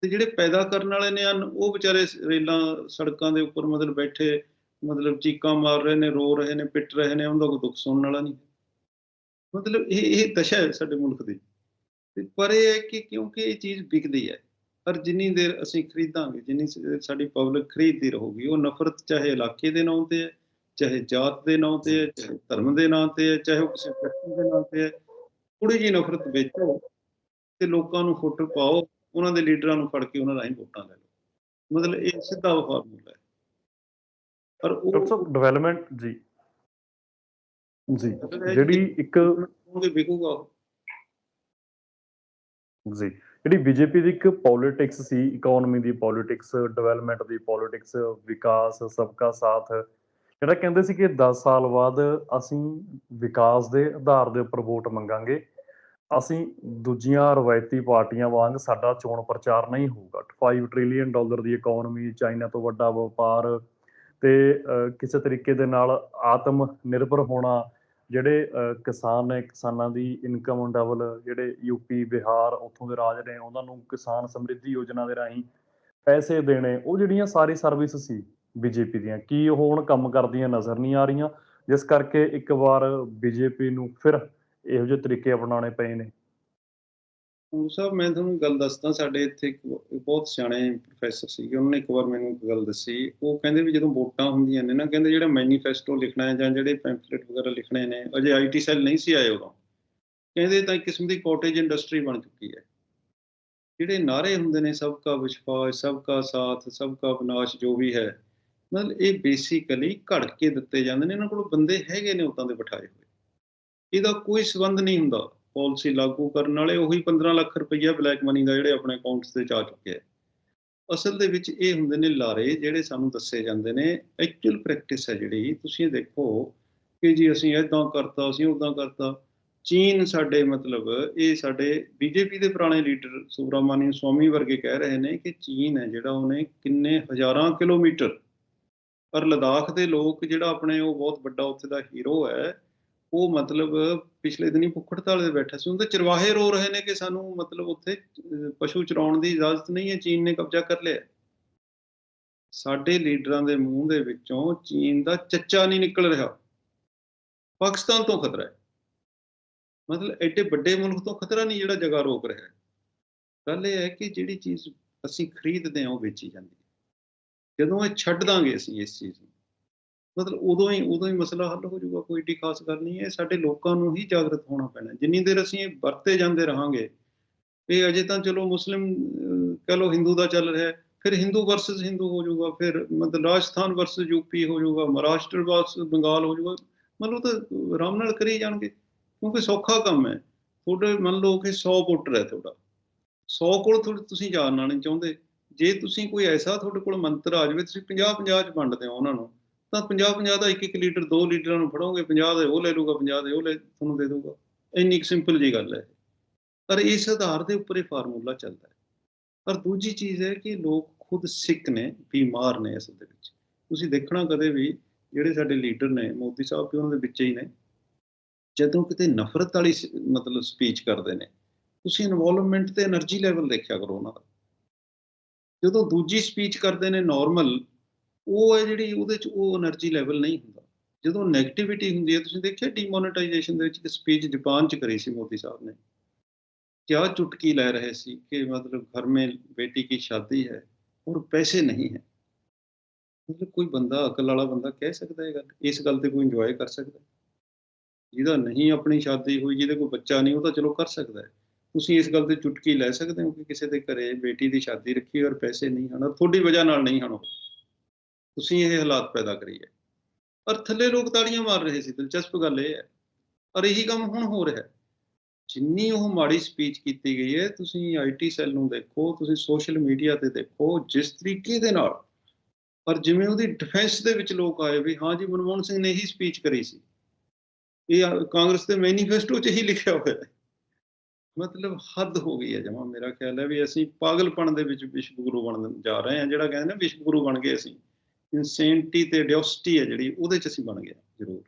ਤੇ ਜਿਹੜੇ ਪੈਦਾ ਕਰਨ ਵਾਲੇ ਨੇ ਹਨ ਉਹ ਵਿਚਾਰੇ ਰੇਲਾਂ, ਸੜਕਾਂ ਦੇ ਉੱਪਰ ਮਤਲਬ ਬੈਠੇ ਮਤਲਬ ਚੀਕਾਂ ਮਾਰ ਰਹੇ ਨੇ, ਰੋ ਰਹੇ ਨੇ, ਪਿੱਟ ਰਹੇ ਨੇ, ਉਹਦਾ ਕੋਈ ਦੁੱਖ ਸੁਣਨ ਵਾਲਾ ਨਹੀਂ। ਮਤਲਬ ਇਹ ਇਹ ਦਸ਼ਾ ਹੈ ਸਾਡੇ ਮੁਲਕ ਦੀ। ਤੇ ਪਰ ਇਹ ਹੈ ਕਿ ਕਿਉਂਕਿ ਇਹ ਚੀਜ਼ ਵਿਕਦੀ ਹੈ, ਪਰ ਜਿੰਨੀ ਦੇਰ ਅਸੀਂ ਖਰੀਦਾਂਗੇ, ਜਿੰਨੀ ਸਾਡੀ ਪਬਲਿਕ ਖਰੀਦਦੀ ਰਹੂਗੀ, ਉਹ ਨਫ਼ਰਤ ਚਾਹੇ ਇਲਾਕੇ ਦੇ ਨਾਂ ਤੇ ਹੈ, ਚਾਹੇ ਜਾਤ ਦੇ ਨਾਂ ਤੇ ਹੈ, ਚਾਹੇ ਧਰਮ ਦੇ ਨਾਂ ਤੇ ਹੈ, ਚਾਹੇ ਉਹ ਕਿਸੇ ਵਿਅਕਤੀ ਦੇ ਨਾਂ ਤੇ ਹੈ ਥੋੜੀ ਜਿਹੀ ਨਫ਼ਰਤ ਵੇਚੋ ਤੇ ਲੋਕਾਂ ਨੂੰ ਫੁੱਟ ਪਾਓ, ਉਹਨਾਂ ਦੇ ਲੀਡਰਾਂ ਨੂੰ ਫੜ ਕੇ ਉਹਨਾਂ ਰਾਹੀਂ ਵੋਟਾਂ ਲੈ ਲਓ। ਮਤਲਬ ਇਹ ਸਿੱਧਾ ਫਾਰਮੂਲਾ ਹੈ। ਪਰ ਉਹ ਸਾਹਿਬ ਡਿਵੈਲਪਮੈਂਟ ਜੀ। ਜੀ। ਜਿਹੜੀ ਇੱਕ ਉਹਦੇ ਵਿਕੂਗਾ। ਜੀ। ਜਿਹੜੀ ਬੀਜੇਪੀ ਦੀ ਇੱਕ ਪੋਲਿਟਿਕਸ ਸੀ ਇਕਨੋਮੀ ਦੀ ਪੋਲਿਟਿਕਸ ਡਿਵੈਲਪਮੈਂਟ ਦੀ ਪੋਲਿਟਿਕਸ ਵਿਕਾਸ ਸਬਕਾ ਸਾਥ ਜਿਹੜਾ ਕਹਿੰਦੇ ਸੀ ਕਿ 10 ਸਾਲ ਬਾਅਦ ਅਸੀਂ ਵਿਕਾਸ ਦੇ ਆਧਾਰ ਦੇ ਉੱਪਰ ਵੋਟ ਮੰਗਾਂਗੇ ਅਸੀਂ ਦੂਜੀਆਂ ਰਵਾਇਤੀ ਪਾਰਟੀਆਂ ਵਾਂਗ ਸਾਡਾ ਚੋਣ ਪ੍ਰਚਾਰ ਨਹੀਂ ਹੋਊਗਾ। 5 ਟ੍ਰਿਲੀਅਨ ਡਾਲਰ ਦੀ ਇਕਨੋਮੀ ਚਾਈਨਾ ਤੋਂ ਵੱਡਾ ਵਪਾਰ ਤੇ ਕਿਸੇ ਤਰੀਕੇ ਦੇ ਨਾਲ ਆਤਮ ਨਿਰਭਰ ਹੋਣਾ ਜਿਹੜੇ ਕਿਸਾਨ ਨੇ, ਕਿਸਾਨਾਂ ਦੀ ਇਨਕਮ ਡਬਲ ਜਿਹੜੇ ਯੂਪੀ ਬਿਹਾਰ ਉੱਥੋਂ ਦੇ ਰਾਜ ਨੇ, ਉਹਨਾਂ ਨੂੰ ਕਿਸਾਨ ਸਮਰਿੱਧੀ ਯੋਜਨਾ ਦੇ ਰਾਹੀਂ ਪੈਸੇ ਦੇਣੇ, ਉਹ ਜਿਹੜੀਆਂ ਸਾਰੀ ਸਰਵਿਸ ਸੀ ਬੀਜੇਪੀ ਦੀਆਂ, ਕੀ ਉਹ ਹੁਣ ਕੰਮ ਕਰਦੀਆਂ ਨਜ਼ਰ ਨਹੀਂ ਆ ਰਹੀਆਂ? ਜਿਸ ਕਰਕੇ ਇੱਕ ਵਾਰ ਬੀਜੇਪੀ ਨੂੰ ਫਿਰ ਇਹੋ ਜਿਹੇ ਤਰੀਕੇ ਅਪਣਾਉਣੇ ਪਏ ਨੇ। ਉਹ ਸਾਹਿਬ, ਮੈਂ ਤੁਹਾਨੂੰ ਗੱਲ ਦੱਸਦਾ, ਸਾਡੇ ਇੱਥੇ ਇੱਕ ਬਹੁਤ ਸਿਆਣੇ ਪ੍ਰੋਫੈਸਰ ਸੀਗੇ, ਉਹਨਾਂ ਨੇ ਇੱਕ ਵਾਰ ਮੈਨੂੰ ਇੱਕ ਗੱਲ ਦੱਸੀ। ਉਹ ਕਹਿੰਦੇ ਵੀ ਜਦੋਂ ਵੋਟਾਂ ਹੁੰਦੀਆਂ ਨੇ ਨਾ, ਕਹਿੰਦੇ ਜਿਹੜਾ ਮੈਨੀਫੈਸਟੋ ਲਿਖਣਾ ਹੈ ਜਾਂ ਜਿਹੜੇ ਪੈਂਫਲੇਟ ਵਗੈਰਾ ਲਿਖਣੇ ਨੇ, ਅਜੇ ਆਈਟੀ ਸੈੱਲ ਨਹੀਂ ਸੀ ਆਏ ਉਦੋਂ। ਕਹਿੰਦੇ ਤਾਂ ਇੱਕ ਕਿਸਮ ਦੀ ਕਾਟੇਜ ਇੰਡਸਟਰੀ ਬਣ ਚੁੱਕੀ ਹੈ। ਜਿਹੜੇ ਨਾਰੇ ਹੁੰਦੇ ਨੇ ਸਭ ਕਾ ਵਿਸ਼ਵਾਸ ਸਭ ਕਾ ਸਾਥ ਸਭ ਕਾ ਵਿਨਾਸ਼ ਜੋ ਵੀ ਹੈ, ਮਤਲਬ ਇਹ ਬੇਸਿਕਲੀ ਘੜ ਕੇ ਦਿੱਤੇ ਜਾਂਦੇ ਨੇ। ਇਹਨਾਂ ਕੋਲ ਬੰਦੇ ਹੈਗੇ ਨੇ ਉਦਾਂ ਦੇ ਬਿਠਾਏ ਹੋਏ। ਇਹਦਾ ਕੋਈ ਸਬੰਧ ਨਹੀਂ ਹੁੰਦਾ। ਪਾਲਿਸੀ ਲਾਗੂ ਕਰਨ ਵਾਲੇ ਉਹੀ 15 ਲੱਖ ਰੁਪਈਆ ਬਲੈਕ ਮਨੀ ਦਾ ਜਿਹੜੇ ਆਪਣੇ ਅਕਾਊਂਟਸ ਤੇ ਜਾ ਚੁੱਕੇ ਆ। ਅਸਲ ਦੇ ਵਿੱਚ ਇਹ ਹੁੰਦੇ ਨੇ ਲਾਰੇ ਜਿਹੜੇ ਸਾਨੂੰ ਦੱਸੇ ਜਾਂਦੇ ਨੇ ਐਕਚੁਅਲ ਪ੍ਰੈਕਟਿਸ ਹੈ ਜਿਹੜੀ, ਤੁਸੀਂ ਦੇਖੋ ਕਿ ਜੀ ਅਸੀਂ ਇਦਾਂ ਕਰਤਾ, ਅਸੀਂ ਉਦਾਂ ਕਰਤਾ। ਚੀਨ ਸਾਡੇ ਮਤਲਬ ਇਹ ਸਾਡੇ ਬੀਜੇਪੀ ਦੇ ਪੁਰਾਣੇ ਲੀਡਰ ਸੁਬਰਾਮਨਿਆ ਸਵਾਮੀ ਵਰਗੇ ਕਹਿ ਰਹੇ ਨੇ ਕਿ ਚੀਨ ਹੈ ਜਿਹੜਾ ਉਹਨੇ ਕਿੰਨੇ ਹਜ਼ਾਰਾਂ ਕਿਲੋਮੀਟਰ ਪਰ ਲਦਾਖ ਦੇ ਲੋਕ ਜਿਹੜਾ ਆਪਣੇ ਉਹ ਬਹੁਤ ਵੱਡਾ ਉੱਥੇ ਦਾ ਹੀਰੋ ਹੈ ਉਹ ਮਤਲਬ ਪਿਛਲੇ ਦਿਨੀ ਭੁੱਖ ਦੇ ਬੈਠਾ ਸੀ, ਉਹਦੇ ਚਰਵਾਹੇ ਰੋ ਰਹੇ ਨੇ ਕਿ ਸਾਨੂੰ ਮਤਲਬ ਉੱਥੇ ਪਸ਼ੂ ਚਰਾਉਣ ਦੀ ਇਜਾਜ਼ਤ ਨਹੀਂ ਹੈ, ਚੀਨ ਨੇ ਕਬਜ਼ਾ ਕਰ ਲਿਆ। ਸਾਡੇ ਲੀਡਰਾਂ ਦੇ ਮੂੰਹ ਦੇ ਵਿੱਚੋਂ ਚੀਨ ਦਾ ਚੱਚਾ ਨਹੀਂ ਨਿਕਲ ਰਿਹਾ। ਪਾਕਿਸਤਾਨ ਤੋਂ ਖਤਰਾ ਹੈ। ਮਤਲਬ ਐਡੇ ਵੱਡੇ ਮੁਲਕ ਤੋਂ ਖਤਰਾ ਨਹੀਂ ਜਿਹੜਾ ਜਗ੍ਹਾ ਰੋਕ ਰਿਹਾ ਹੈ। ਗੱਲ ਇਹ ਹੈ ਕਿ ਜਿਹੜੀ ਚੀਜ਼ ਅਸੀਂ ਖਰੀਦਦੇ ਹਾਂ, ਉਹ ਵੇਚੀ ਜਾਂਦੀ ਹੈ। ਜਦੋਂ ਇਹ ਛੱਡ ਦਾਂਗੇ ਅਸੀਂ ਇਸ ਚੀਜ਼ ਨੂੰ ਮਤਲਬ ਉਦੋਂ ਹੀ ਉਦੋਂ ਹੀ ਮਸਲਾ ਹੱਲ ਹੋ ਜਾਊਗਾ ਕੋਈ ਏਡੀ ਖਾਸ ਗੱਲ ਨਹੀਂ ਹੈ। ਸਾਡੇ ਲੋਕਾਂ ਨੂੰ ਹੀ ਜਾਗਰਤ ਹੋਣਾ ਪੈਣਾ ਜਿੰਨੀ ਦੇਰ ਅਸੀਂ ਇਹ ਵਰਤੇ ਜਾਂਦੇ ਰਹਾਂਗੇ ਇਹ ਅਜੇ ਤਾਂ ਚਲੋ ਮੁਸਲਿਮ ਅਹ, ਕਹ ਲਓ ਹਿੰਦੂ ਦਾ ਚੱਲ ਰਿਹਾ ਫਿਰ ਹਿੰਦੂ ਵਰਸਸ ਹਿੰਦੂ ਹੋ ਜਾਊਗਾ ਫਿਰ ਮਤਲਬ ਰਾਜਸਥਾਨ ਵਰਸਸ ਯੂਪੀ ਹੋ ਜਾਊਗਾ ਮਹਾਰਾਸ਼ਟਰ ਵਰਸਸ ਬੰਗਾਲ ਹੋ ਜਾਊਗਾ। ਮਤਲਬ ਤਾਂ ਆਰਾਮ ਨਾਲ ਕਰੀ ਜਾਣਗੇ ਕਿਉਂਕਿ ਸੌਖਾ ਕੰਮ ਹੈ। ਤੁਹਾਡੇ ਮੰਨ ਲਓ ਕਿ 100 ਵੋਟਰ ਹੈ ਤੁਹਾਡਾ। 100 ਕੋਲ ਤੁਹਾਡੇ- ਤੁਸੀਂ ਜਾਣਨਾ ਨਹੀਂ ਚਾਹੁੰਦੇ। ਜੇ ਤੁਸੀਂ ਕੋਈ ਐਸਾ ਤੁਹਾਡੇ ਕੋਲ ਮੰਤਰ ਆ ਜਾਵੇ ਤੁਸੀਂ 50 50 ਚ ਵੰਡਦੇ ਹੋ ਉਹਨਾਂ ਨੂੰ। ਤਾਂ 50 50 ਦਾ 1 1 ਲੀਟਰ 2 ਲੀਟਰਾਂ ਨੂੰ ਫੜੋਗੇ 50 ਦੇ ਉਹ ਲੈ ਲੂਗਾ 50 ਦੇ ਉਹ ਲੈ ਤੁਹਾਨੂੰ ਦੇ ਦੂਗਾ ਇੰਨੀ ਇੱਕ ਸਿੰਪਲ ਜੀ ਗੱਲ ਹੈ। ਪਰ ਇਸ ਆਧਾਰ ਦੇ ਉੱਪਰ ਇਹ ਫਾਰਮੂਲਾ ਚੱਲਦਾ ਹੈ। ਪਰ ਦੂਜੀ ਚੀਜ਼ ਹੈ ਕਿ ਲੋਕ ਖੁਦ ਸਿੱਕ ਨੇ, ਬਿਮਾਰ ਨੇ ਇਸ ਦੇ ਵਿੱਚ। ਤੁਸੀਂ ਦੇਖਣਾ ਕਦੇ ਵੀ, ਜਿਹੜੇ ਸਾਡੇ ਲੀਡਰ ਨੇ, ਮੋਦੀ ਸਾਹਿਬ ਵੀ ਉਹਨਾਂ ਦੇ ਵਿੱਚ ਹੀ ਨੇ। ਜਦੋਂ ਕਿਤੇ ਨਫ਼ਰਤ ਵਾਲੀ ਮਤਲਬ ਸਪੀਚ ਕਰਦੇ ਨੇ, ਤੁਸੀਂ ਇਨਵੋਲਵਮੈਂਟ ਤੇ એનર્ਜੀ ਲੈਵਲ ਦੇਖਿਆ ਕਰੋ ਉਹਨਾਂ ਦਾ। ਜਦੋਂ ਦੂਜੀ ਸਪੀਚ ਕਰਦੇ ਨੇ ਨਾਰਮਲ ਉਹ ਹੈ ਜਿਹੜੀ ਉਹਦੇ ਚ ਉਹ એનર્ਜੀ ਲੈਵਲ ਨਹੀਂ ਹੁੰਦਾ। ਜਦੋਂ ਨੈਗੇਟਿਵਿਟੀ ਹੁੰਦੀ ਹੈ, ਤੁਸੀਂ ਦੇਖਿਆ ਡੀਮੋਨਟਾਈਜੇਸ਼ਨ ਦੇ ਵਿੱਚ ਇੱਕ ਸਪੀਚ ਜਾਪਾਨ ਚ ਕਰੀ ਸੀ ਮੋਦੀ ਸਾਹਿਬ ਨੇ। ਕਿਆ ਚੁਟਕੀ ਲੈ ਰਹੇ ਸੀ ਕਿ ਮਤਲਬ ਘਰ ਮੇ ਬੇਟੀ ਕੀ ਸ਼ਾਦੀ ਹੈ ਔਰ ਪੈਸੇ ਨਹੀਂ ਹੈ। ਮਤਲਬ ਕੋਈ ਬੰਦਾ, ਅਕਲ ਵਾਲਾ ਬੰਦਾ ਕਹਿ ਸਕਦਾ ਇਹ ਗੱਲ ਇਸ ਗੱਲ ਤੇ ਕੋਈ ਇੰਜੋਏ ਕਰ ਸਕਦਾ ਜਿਹਦਾ ਨਹੀਂ ਆਪਣੀ ਸ਼ਾਦੀ ਹੋਈ, ਜਿਹਦੇ ਕੋਈ ਬੱਚਾ ਨਹੀਂ, ਉਹ ਤਾਂ ਚਲੋ ਕਰ ਸਕਦਾ ਹੈ। ਤੁਸੀਂ ਇਸ ਗੱਲ ਤੇ ਚੁਟਕੀ ਲੈ ਸਕਦੇ ਹੋ ਕਿ ਕਿਸੇ ਦੇ ਘਰੇ ਬੇਟੀ ਦੀ ਸ਼ਾਦੀ ਰੱਖੀ ਔਰ ਪੈਸੇ ਨਹੀਂ ਹਨ ਤੁਹਾਡੀ ਵਜ੍ਹਾ ਨਾਲ ਨਹੀਂ ਹਨ ਉਹ। ਤੁਸੀਂ ਇਹ ਹਾਲਾਤ ਪੈਦਾ ਕਰੀ ਹੈ। ਪਰ ਥੱਲੇ ਲੋਕ ਤਾੜੀਆਂ ਮਾਰ ਰਹੇ ਸੀ, ਦਿਲਚਸਪ ਗੱਲ ਇਹ ਹੈ। ਔਰ ਇਹੀ ਕੰਮ ਹੁਣ ਹੋ ਰਿਹਾ ਹੈ। ਜਿੰਨੀ ਉਹ ਮਾੜੀ ਸਪੀਚ ਕੀਤੀ ਗਈ ਹੈ, ਤੁਸੀਂ ਆਈਟੀ ਸੈੱਲ ਨੂੰ ਦੇਖੋ, ਤੁਸੀਂ ਸੋਸ਼ਲ ਮੀਡੀਆ ਤੇ ਦੇਖੋ, ਜਿਸ ਤਰੀਕੇ ਦੇ ਨਾਲ, ਪਰ ਜਿਵੇਂ ਉਹਦੀ ਡਿਫੈਂਸ ਦੇ ਵਿੱਚ ਲੋਕ ਆਏ ਵੀ ਹਾਂ ਜੀ, ਮਨਮੋਹਨ ਸਿੰਘ ਨੇ ਹੀ ਸਪੀਚ ਕਰੀ ਸੀ। ਇਹ ਕਾਂਗਰਸ ਦੇ ਮੈਨੀਫੈਸਟੋ 'ਚ ਹੀ ਲਿਖਿਆ ਹੋਇਆ ਹੈ। ਮਤਲਬ ਹੱਦ ਹੋ ਗਈ ਹੈ ਜਮਾ, ਮੇਰਾ ਖਿਆਲ ਹੈ ਵੀ ਅਸੀਂ ਪਾਗਲਪਣ ਦੇ ਵਿੱਚ ਵਿਸ਼ਵ ਗੁਰੂ ਬਣਨ ਜਾ ਰਹੇ ਹਾਂ, ਜਿਹੜਾ ਕਹਿੰਦੇ ਨੇ ਵਿਸ਼ਵ ਗੁਰੂ ਬਣ ਗਏ ਅਸੀਂ। ਇਨਸੈਂਟੀ ਤੇ ਡਿਓਸਟੀ ਹੈ ਜਿਹੜੀ, ਉਹਦੇ 'ਚ ਅਸੀਂ ਬਣ ਗਏ ਜ਼ਰੂਰ।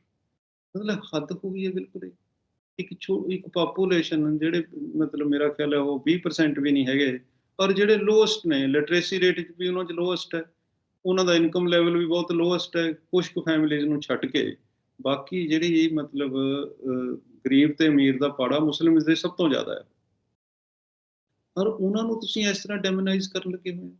ਮਤਲਬ ਹੱਦ ਹੋ ਗਈ ਹੈ ਬਿਲਕੁਲ ਇੱਕ ਛੋ, ਇੱਕ ਪਾਪੂਲੇਸ਼ਨ ਜਿਹੜੇ ਮਤਲਬ ਮੇਰਾ ਖਿਆਲ ਹੈ ਉਹ 20% ਵੀ ਨਹੀਂ ਹੈਗੇ ਔਰ ਜਿਹੜੇ ਲੋਐਸਟ ਨੇ ਲਿਟਰੇਸੀ ਰੇਟ ਵੀ ਉਹਨਾਂ 'ਚ ਲੋਐਸਟ ਹੈ। ਉਹਨਾਂ ਦਾ ਇਨਕਮ ਲੈਵਲ ਵੀ ਬਹੁਤ ਲੋਐਸਟ ਹੈ ਕੁਝ ਕੁ ਫੈਮਿਲੀਜ਼ ਨੂੰ ਛੱਡ ਕੇ। ਬਾਕੀ ਜਿਹੜੀ ਮਤਲਬ ਗਰੀਬ ਤੇ ਅਮੀਰ ਦਾ ਪਾੜਾ ਮੁਸਲਿਮਸ ਦੇ ਸਭ ਤੋਂ ਜ਼ਿਆਦਾ ਹੈ। ਪਰ ਉਹਨਾਂ ਨੂੰ ਤੁਸੀਂ ਇਸ ਤਰ੍ਹਾਂ ਡੈਮਨਾਈਜ਼ ਕਰਨ ਲੱਗੇ ਹੋਏ ਹੋ।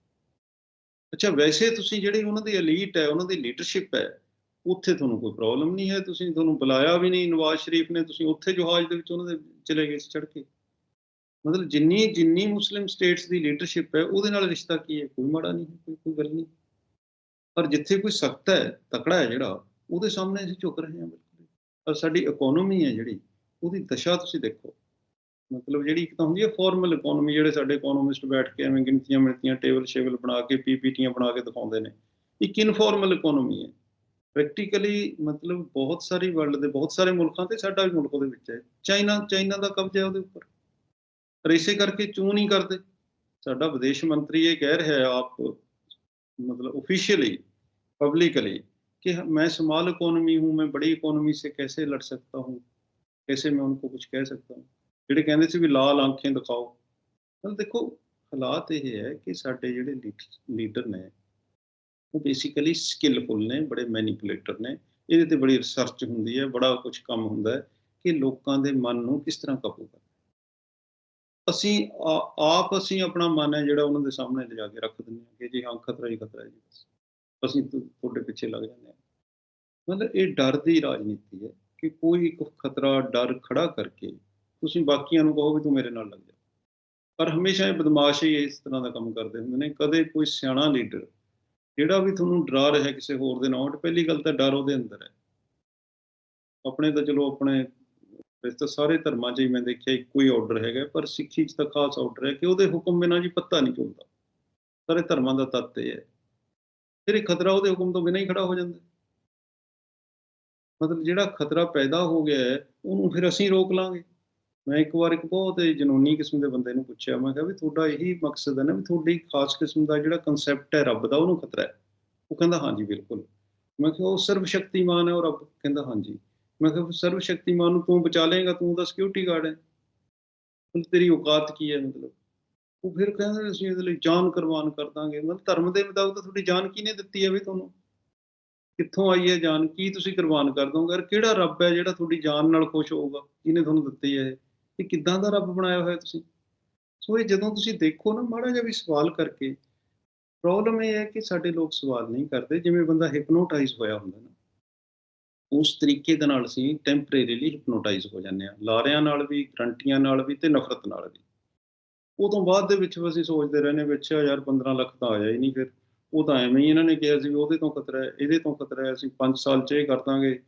ਅੱਛਾ ਵੈਸੇ ਤੁਸੀਂ ਜਿਹੜੀ ਉਹਨਾਂ ਦੀ ਐਲੀਟ ਹੈ ਉਹਨਾਂ ਦੀ ਲੀਡਰਸ਼ਿਪ ਹੈ ਉੱਥੇ ਤੁਹਾਨੂੰ ਕੋਈ ਪ੍ਰੋਬਲਮ ਨਹੀਂ ਹੈ? ਤੁਸੀਂ ਤੁਹਾਨੂੰ ਬੁਲਾਇਆ ਵੀ ਨਹੀਂ ਨਵਾਜ਼ ਸ਼ਰੀਫ ਨੇ ਤੁਸੀਂ ਉੱਥੇ ਜਹਾਜ਼ ਦੇ ਵਿੱਚ ਉਹਨਾਂ ਦੇ ਚਲੇ ਗਏ ਸੀ ਚੜ ਕੇ? ਮਤਲਬ ਜਿੰਨੀ ਜਿੰਨੀ ਮੁਸਲਿਮ ਸਟੇਟਸ ਦੀ ਲੀਡਰਸ਼ਿਪ ਹੈ ਉਹਦੇ ਨਾਲ ਰਿਸ਼ਤਾ ਕੀ ਹੈ? ਕੋਈ ਮਾੜਾ ਨਹੀਂ ਹੈ, ਕੋਈ ਕੋਈ ਗੱਲ ਨਹੀਂ। ਪਰ ਜਿੱਥੇ ਕੋਈ ਸਖਤ ਹੈ ਤਕੜਾ ਹੈ ਜਿਹੜਾ ਉਹਦੇ ਸਾਹਮਣੇ ਅਸੀਂ ਝੁਕ ਰਹੇ ਹਾਂ ਬਿਲਕੁਲ। ਔਰ ਸਾਡੀ ਇਕਨੋਮੀ ਹੈ ਜਿਹੜੀ ਉਹਦੀ ਦਸ਼ਾ ਤੁਸੀਂ ਦੇਖੋ। ਮਤਲਬ ਜਿਹੜੀ ਇੱਕ ਤਾਂ ਹੁੰਦੀ ਹੈ ਫਾਰਮਲ ਇਕਨੋਮੀ ਜਿਹੜੇ ਸਾਡੇ ਇਕਨੋਮਿਸਟ ਬੈਠ ਕੇ ਐਵੇਂ ਗਿਣਤੀਆਂ ਮਿਣਤੀਆਂ ਟੇਬਲ ਸ਼ੇਬਲ ਬਣਾ ਕੇ ਪੀਪੀਟੀਆਂ ਬਣਾ ਕੇ ਦਿਖਾਉਂਦੇ ਨੇ ਇੱਕ ਇਨਫਾਰਮਲ ਇਕਨੋਮੀ ਹੈ ਪ੍ਰੈਕਟੀਕਲੀ ਮਤਲਬ ਬਹੁਤ ਸਾਰੀ ਵਰਲਡ ਦੇ ਬਹੁਤ ਸਾਰੇ ਮੁਲਕਾਂ ਤੇ ਸਾਡਾ ਵੀ ਮੁਲਕ ਉਹਦੇ ਵਿੱਚ ਹੈ ਚਾਈਨਾ ਚਾਈਨਾ ਦਾ ਕਬਜ਼ਾ ਹੈ ਉਹਦੇ ਉੱਪਰ ਪਰ ਇਸੇ ਕਰਕੇ ਚੂੰ ਨਹੀਂ ਕਰਦੇ ਸਾਡਾ ਵਿਦੇਸ਼ ਮੰਤਰੀ ਇਹ ਕਹਿ ਰਿਹਾ ਹੈ ਆਪ मतलब ऑफिशियली पब्लिकली कि मैं स्मॉल इकोनॉमी हूँ मैं बड़ी इकोनॉमी से कैसे लड़ सकता हूँ कैसे मैं उनको कुछ ਕਹਿ ਸਕਦਾ ਹੂੰ ਜਿਹੜੇ ਕਹਿੰਦੇ ਸੀ ਵੀ ਲਾਲ ਆਂਖੇ ਦਿਖਾਓ। ਮਤਲਬ ਦੇਖੋ, ਹਾਲਾਤ ਇਹ ਹੈ ਕਿ ਸਾਡੇ ਜਿਹੜੇ ਲੀਡਰ ਨੇ, ਉਹ ਬੇਸਿਕਲੀ ਸਕਿੱਲਫੁਲ ਨੇ, ਬੜੇ ਮੈਨੀਪੂਲੇਟਰ ਨੇ। ਇਹਦੇ ਤੇ ਬੜੀ ਰਿਸਰਚ ਹੁੰਦੀ ਹੈ, ਬੜਾ ਕੁਝ ਕੰਮ ਹੁੰਦਾ ਹੈ ਕਿ ਲੋਕਾਂ ਦੇ ਮਨ ਨੂੰ ਕਿਸ ਤਰ੍ਹਾਂ ਕਾਬੂ ਕਰਨਾ। ਅਸੀਂ ਆਪ ਅਸੀਂ ਆਪਣਾ ਮਨ ਹੈ ਜਿਹੜਾ ਉਹਨਾਂ ਦੇ ਸਾਹਮਣੇ ਲਿਜਾ ਕੇ ਰੱਖ ਦਿੰਦੇ ਹਾਂ ਕਿ ਜੀ ਹਾਂ, ਖਤਰਾ ਹੀ ਖਤਰਾ ਹੈ ਜੀ ਬਸ। ਅਸੀਂ ਤੁਹਾਡੇ ਪਿੱਛੇ ਲੱਗ ਜਾਂਦੇ ਹਾਂ। ਮਤਲਬ ਇਹ ਡਰ ਦੀ ਰਾਜਨੀਤੀ ਹੈ ਕਿ ਕੋਈ ਇੱਕ ਖਤਰਾ, ਡਰ ਖੜਾ ਕਰਕੇ ਤੁਸੀਂ ਬਾਕੀਆਂ ਨੂੰ ਕਹੋ ਵੀ ਤੂੰ ਮੇਰੇ ਨਾਲ ਲੱਗ ਜਾ। ਪਰ ਹਮੇਸ਼ਾ ਇਹ ਬਦਮਾਸ਼ ਹੀ ਇਸ ਤਰ੍ਹਾਂ ਦਾ ਕੰਮ ਕਰਦੇ ਹੁੰਦੇ ਨੇ। ਕਦੇ ਕੋਈ ਸਿਆਣਾ ਲੀਡਰ ਜਿਹੜਾ ਵੀ ਤੁਹਾਨੂੰ ਡਰਾ ਰਿਹਾ ਕਿਸੇ ਹੋਰ ਦੇ ਨਾਲ, ਪਹਿਲੀ ਗੱਲ ਤਾਂ ਡਰ ਉਹਦੇ ਅੰਦਰ ਹੈ। ਆਪਣੇ ਤਾਂ ਚਲੋ ਆਪਣੇ ਵੈਸੇ ਤਾਂ ਸਾਰੇ ਧਰਮਾਂ 'ਚ ਹੀ ਮੈਂ ਦੇਖਿਆ ਇੱਕੋ ਹੀ ਆਰਡਰ ਹੈਗਾ, ਪਰ ਸਿੱਖੀ 'ਚ ਤਾਂ ਖਾਸ ਆਰਡਰ ਹੈ ਕਿ ਉਹਦੇ ਹੁਕਮ ਬਿਨਾਂ ਜੀ ਪੱਤਾ ਨਹੀਂ ਝੁਲਦਾ ਸਾਰੇ ਧਰਮਾਂ ਦਾ ਤੱਤ ਇਹ ਹੈ। ਫਿਰ ਇਹ ਖਤਰਾ ਉਹਦੇ ਹੁਕਮ ਤੋਂ ਬਿਨਾਂ ਹੀ ਖੜਾ ਹੋ ਜਾਂਦਾ। ਮਤਲਬ ਜਿਹੜਾ ਖਤਰਾ ਪੈਦਾ ਹੋ ਗਿਆ ਹੈ, ਉਹਨੂੰ ਫਿਰ ਅਸੀਂ ਰੋਕ ਲਾਂਗੇ। ਮੈਂ ਇੱਕ ਵਾਰ ਇੱਕ ਬਹੁਤ ਹੀ ਜਨੂਨੀ ਕਿਸਮ ਦੇ ਬੰਦੇ ਨੂੰ ਪੁੱਛਿਆ, ਮੈਂ ਕਿਹਾ ਵੀ ਤੁਹਾਡਾ ਇਹੀ ਮਕਸਦ ਹੈ ਨਾ ਵੀ ਤੁਹਾਡੀ ਖਾਸ ਕਿਸਮ ਦਾ ਜਿਹੜਾ ਕਨਸੈਪਟ ਹੈ ਰੱਬ ਦਾ, ਉਹਨੂੰ ਖਤਰਾ ਹੈ। ਉਹ ਕਹਿੰਦਾ, ਹਾਂਜੀ, ਬਿਲਕੁਲ। ਮੈਂ ਕਿਹਾ, ਉਹ ਸਰਵ ਸ਼ਕਤੀਮਾਨ ਹੈ ਉਹ ਰੱਬ। ਕਹਿੰਦਾ, ਹਾਂਜੀ। ਮੈਂ ਕਿਹਾ ਸਰਵ ਸ਼ਕਤੀਮਾਨ ਨੂੰ ਤੂੰ ਬਚਾ ਲਏਗਾ, ਤੂੰ ਤਾਂ ਸਿਕਿਉਰਿਟੀ ਗਾਰਡ ਹੈ। ਮਤਲਬ ਤੇਰੀ ਔਕਾਤ ਕੀ ਹੈ, ਮਤਲਬ? ਉਹ ਫਿਰ ਕਹਿੰਦੇ, ਅਸੀਂ ਇਹਦੇ ਲਈ ਜਾਨ ਕੁਰਬਾਨ ਕਰ ਦਾਂਗੇ। ਮਤਲਬ ਧਰਮ ਦੇ ਮੁਤਾਬਕ ਤੁਹਾਡੀ ਜਾਨ ਕਿਹਨੇ ਦਿੱਤੀ ਹੈ ਵੀ ਤੁਹਾਨੂੰ? ਕਿੱਥੋਂ ਆਈ ਹੈ ਜਾਨ? ਕੀ ਤੁਸੀਂ ਕੁਰਬਾਨ ਕਰ ਦੋਗੇ? ਔਰ ਕਿਹੜਾ ਰੱਬ ਹੈ ਜਿਹੜਾ ਤੁਹਾਡੀ ਜਾਨ ਨਾਲ ਖੁਸ਼ ਹੋਊਗਾ? ਜਿਹਨੇ ਤੁਹਾਨੂੰ ਦਿੱਤੀ ਹੈ ਕਿ ਕਿੱਦਾਂ ਦਾ ਰੱਬ ਬਣਾਇਆ ਹੋਇਆ ਤੁਸੀਂ? ਸੋ ਇਹ ਜਦੋਂ ਤੁਸੀਂ ਦੇਖੋ ਨਾ, ਮਾੜਾ ਜਿਹਾ ਵੀ ਸਵਾਲ ਕਰਕੇ ਪ੍ਰੋਬਲਮ ਇਹ ਹੈ ਕਿ ਸਾਡੇ ਲੋਕ ਸਵਾਲ ਨਹੀਂ ਕਰਦੇ, ਜਿਵੇਂ ਬੰਦਾ ਹਿਪਨੋਟਾਈਜ਼ ਹੋਇਆ ਹੁੰਦਾ ਨਾ। ਉਸ ਤਰੀਕੇ ਦੇ ਨਾਲ ਅਸੀਂ ਟੈਂਪਰੇਰੀਲੀ ਹਿਪਨੋਟਾਈਜ਼ ਹੋ ਜਾਂਦੇ ਆ ਲਾਰਿਆਂ ਨਾਲ ਵੀ, ਗਰੰਟੀਆਂ ਨਾਲ ਵੀ ਤੇ ਨਫ਼ਰਤ ਨਾਲ ਵੀ। ਉਹ ਤੋਂ ਬਾਅਦ ਦੇ ਵਿੱਚ ਅਸੀਂ ਸੋਚਦੇ ਰਹਿੰਦੇ ਵੀ ਅੱਛਾ ਯਾਰ 15 ਲੱਖ ਤਾਂ ਆਇਆ ਹੀ ਨਹੀਂ ਫਿਰ। ਉਹ ਤਾਂ ਐਵੇਂ ਹੀ ਇਹਨਾਂ ਨੇ ਕਿਹਾ ਸੀ ਵੀ ਉਹਦੇ ਤੋਂ ਖਤਰਾ ਹੈ, ਇਹਦੇ ਤੋਂ ਖਤਰਾ ਹੈ, ਅਸੀਂ 5 ਸਾਲ 'ਚ ਇਹ ਕਰ ਦਾਂਗੇ।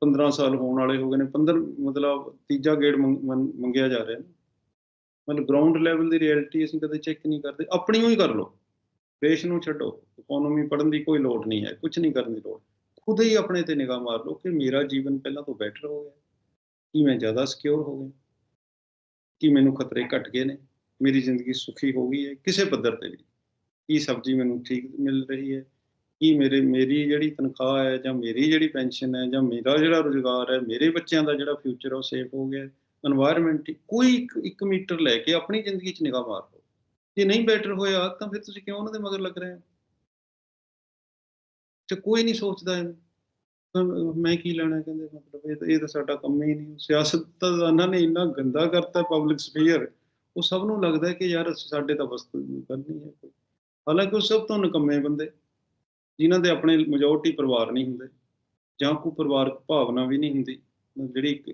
15 ਸਾਲ ਹੋਣ ਵਾਲੇ ਹੋ ਗਏ ਨੇ 15 ਮਤਲਬ ਤੀਜਾ ਗੇੜ ਮੰਗ- ਮੰਗਿਆ ਜਾ ਰਿਹਾ। ਮਤਲਬ ਗਰਾਊਂਡ ਲੈਵਲ ਦੀ ਰਿਐਲਿਟੀ ਅਸੀਂ ਕਦੇ ਚੈੱਕ ਨਹੀਂ ਕਰਦੇ। ਆਪਣੀ ਹੀ ਕਰ ਲਓ। ਦੇਸ਼ ਨੂੰ ਛੱਡੋ। ਇਕਨੋਮੀ ਪੜਨ ਦੀ ਕੋਈ ਲੋੜ ਨਹੀਂ ਹੈ। ਕੁਝ ਨਹੀਂ ਕਰਨ ਦੀ ਲੋੜ। ਖੁਦ ਹੀ ਆਪਣੇ ਤੇ ਨਿਗਾਹ ਮਾਰ ਲਓ ਕਿ ਮੇਰਾ ਜੀਵਨ ਪਹਿਲਾਂ ਤੋਂ ਬੈਟਰ ਹੋ ਗਿਆ। ਕੀ ਮੈਂ ਜ਼ਿਆਦਾ ਸਿਕਿਉਰ ਹੋ ਗਿਆ। ਕੀ ਮੈਨੂੰ ਖਤਰੇ ਘਟ ਗਏ ਨੇ। ਮੇਰੀ ਜ਼ਿੰਦਗੀ ਸੁਖੀ ਹੋ ਗਈ ਹੈ। ਕਿਸੇ ਪੱਧਰ ਤੇ ਵੀ। ਕੀ ਸਬਜ਼ੀ ਮੈਨੂੰ ਠੀਕ ਮਿਲ ਰਹੀ ਹੈ। ਕੀ ਮੇਰੇ, ਮੇਰੀ ਜਿਹੜੀ ਤਨਖਾਹ ਹੈ ਜਾਂ ਮੇਰੀ ਜਿਹੜੀ ਪੈਨਸ਼ਨ ਹੈ ਜਾਂ ਮੇਰਾ ਜਿਹੜਾ ਰੋਜ਼ਗਾਰ ਹੈ, ਮੇਰੇ ਬੱਚਿਆਂ ਦਾ ਜਿਹੜਾ ਫਿਊਚਰ ਉਹ ਸੇਫ ਹੋ ਗਿਆ এনवायरमेंट ਕੋਈ 1 ਮੀਟਰ ਲੈ ਕੇ ਆਪਣੀ ਜ਼ਿੰਦਗੀ 'ਚ ਨਿਗਾਹ ਮਾਰੋ ਜੇ ਨਹੀਂ ਬੈਟਰ ਹੋਇਆ ਤਾਂ ਫਿਰ ਤੁਸੀਂ ਕਿਉਂ ਉਹਨਾਂ ਦੇ ਮਗਰ ਲੱਗ ਰਹੇ ਹੋ? ਤੇ ਕੋਈ ਨਹੀਂ ਸੋਚਦਾ ਇਹ ਮੈਂ ਕੀ ਲੈਣਾ ਕਹਿੰਦੇ, ਮਤਲਬ ਇਹ ਤਾਂ ਸਾਡਾ ਕੰਮ ਹੀ ਨਹੀਂ। ਸਿਆਸਤਦਾਨਾਂ ਨੇ ਇੰਨਾ ਗੰਦਾ ਕਰਤਾ ਪਬਲਿਕ ਸਪੀਅਰ ਉਹ ਸਭ ਨੂੰ ਲੱਗਦਾ ਕਿ ਯਾਰ ਸਾਡੇ ਤਾਂ ਵਸਤੂ ਕਰਨੀ ਹੈ ਹਾਲਾਂਕਿ ਉਹ ਸਭ ਤੋਂ ਨਕਮੇ ਬੰਦੇ। ਜਿਨ੍ਹਾਂ ਦੇ ਆਪਣੇ ਮੈਜੋਰਟੀ ਪਰਿਵਾਰ ਨਹੀਂ ਹੁੰਦੇ ਜਾਂ ਕੋਈ ਪਰਿਵਾਰਕ ਭਾਵਨਾ ਵੀ ਨਹੀਂ ਹੁੰਦੀ, ਜਿਹੜੀ ਇੱਕ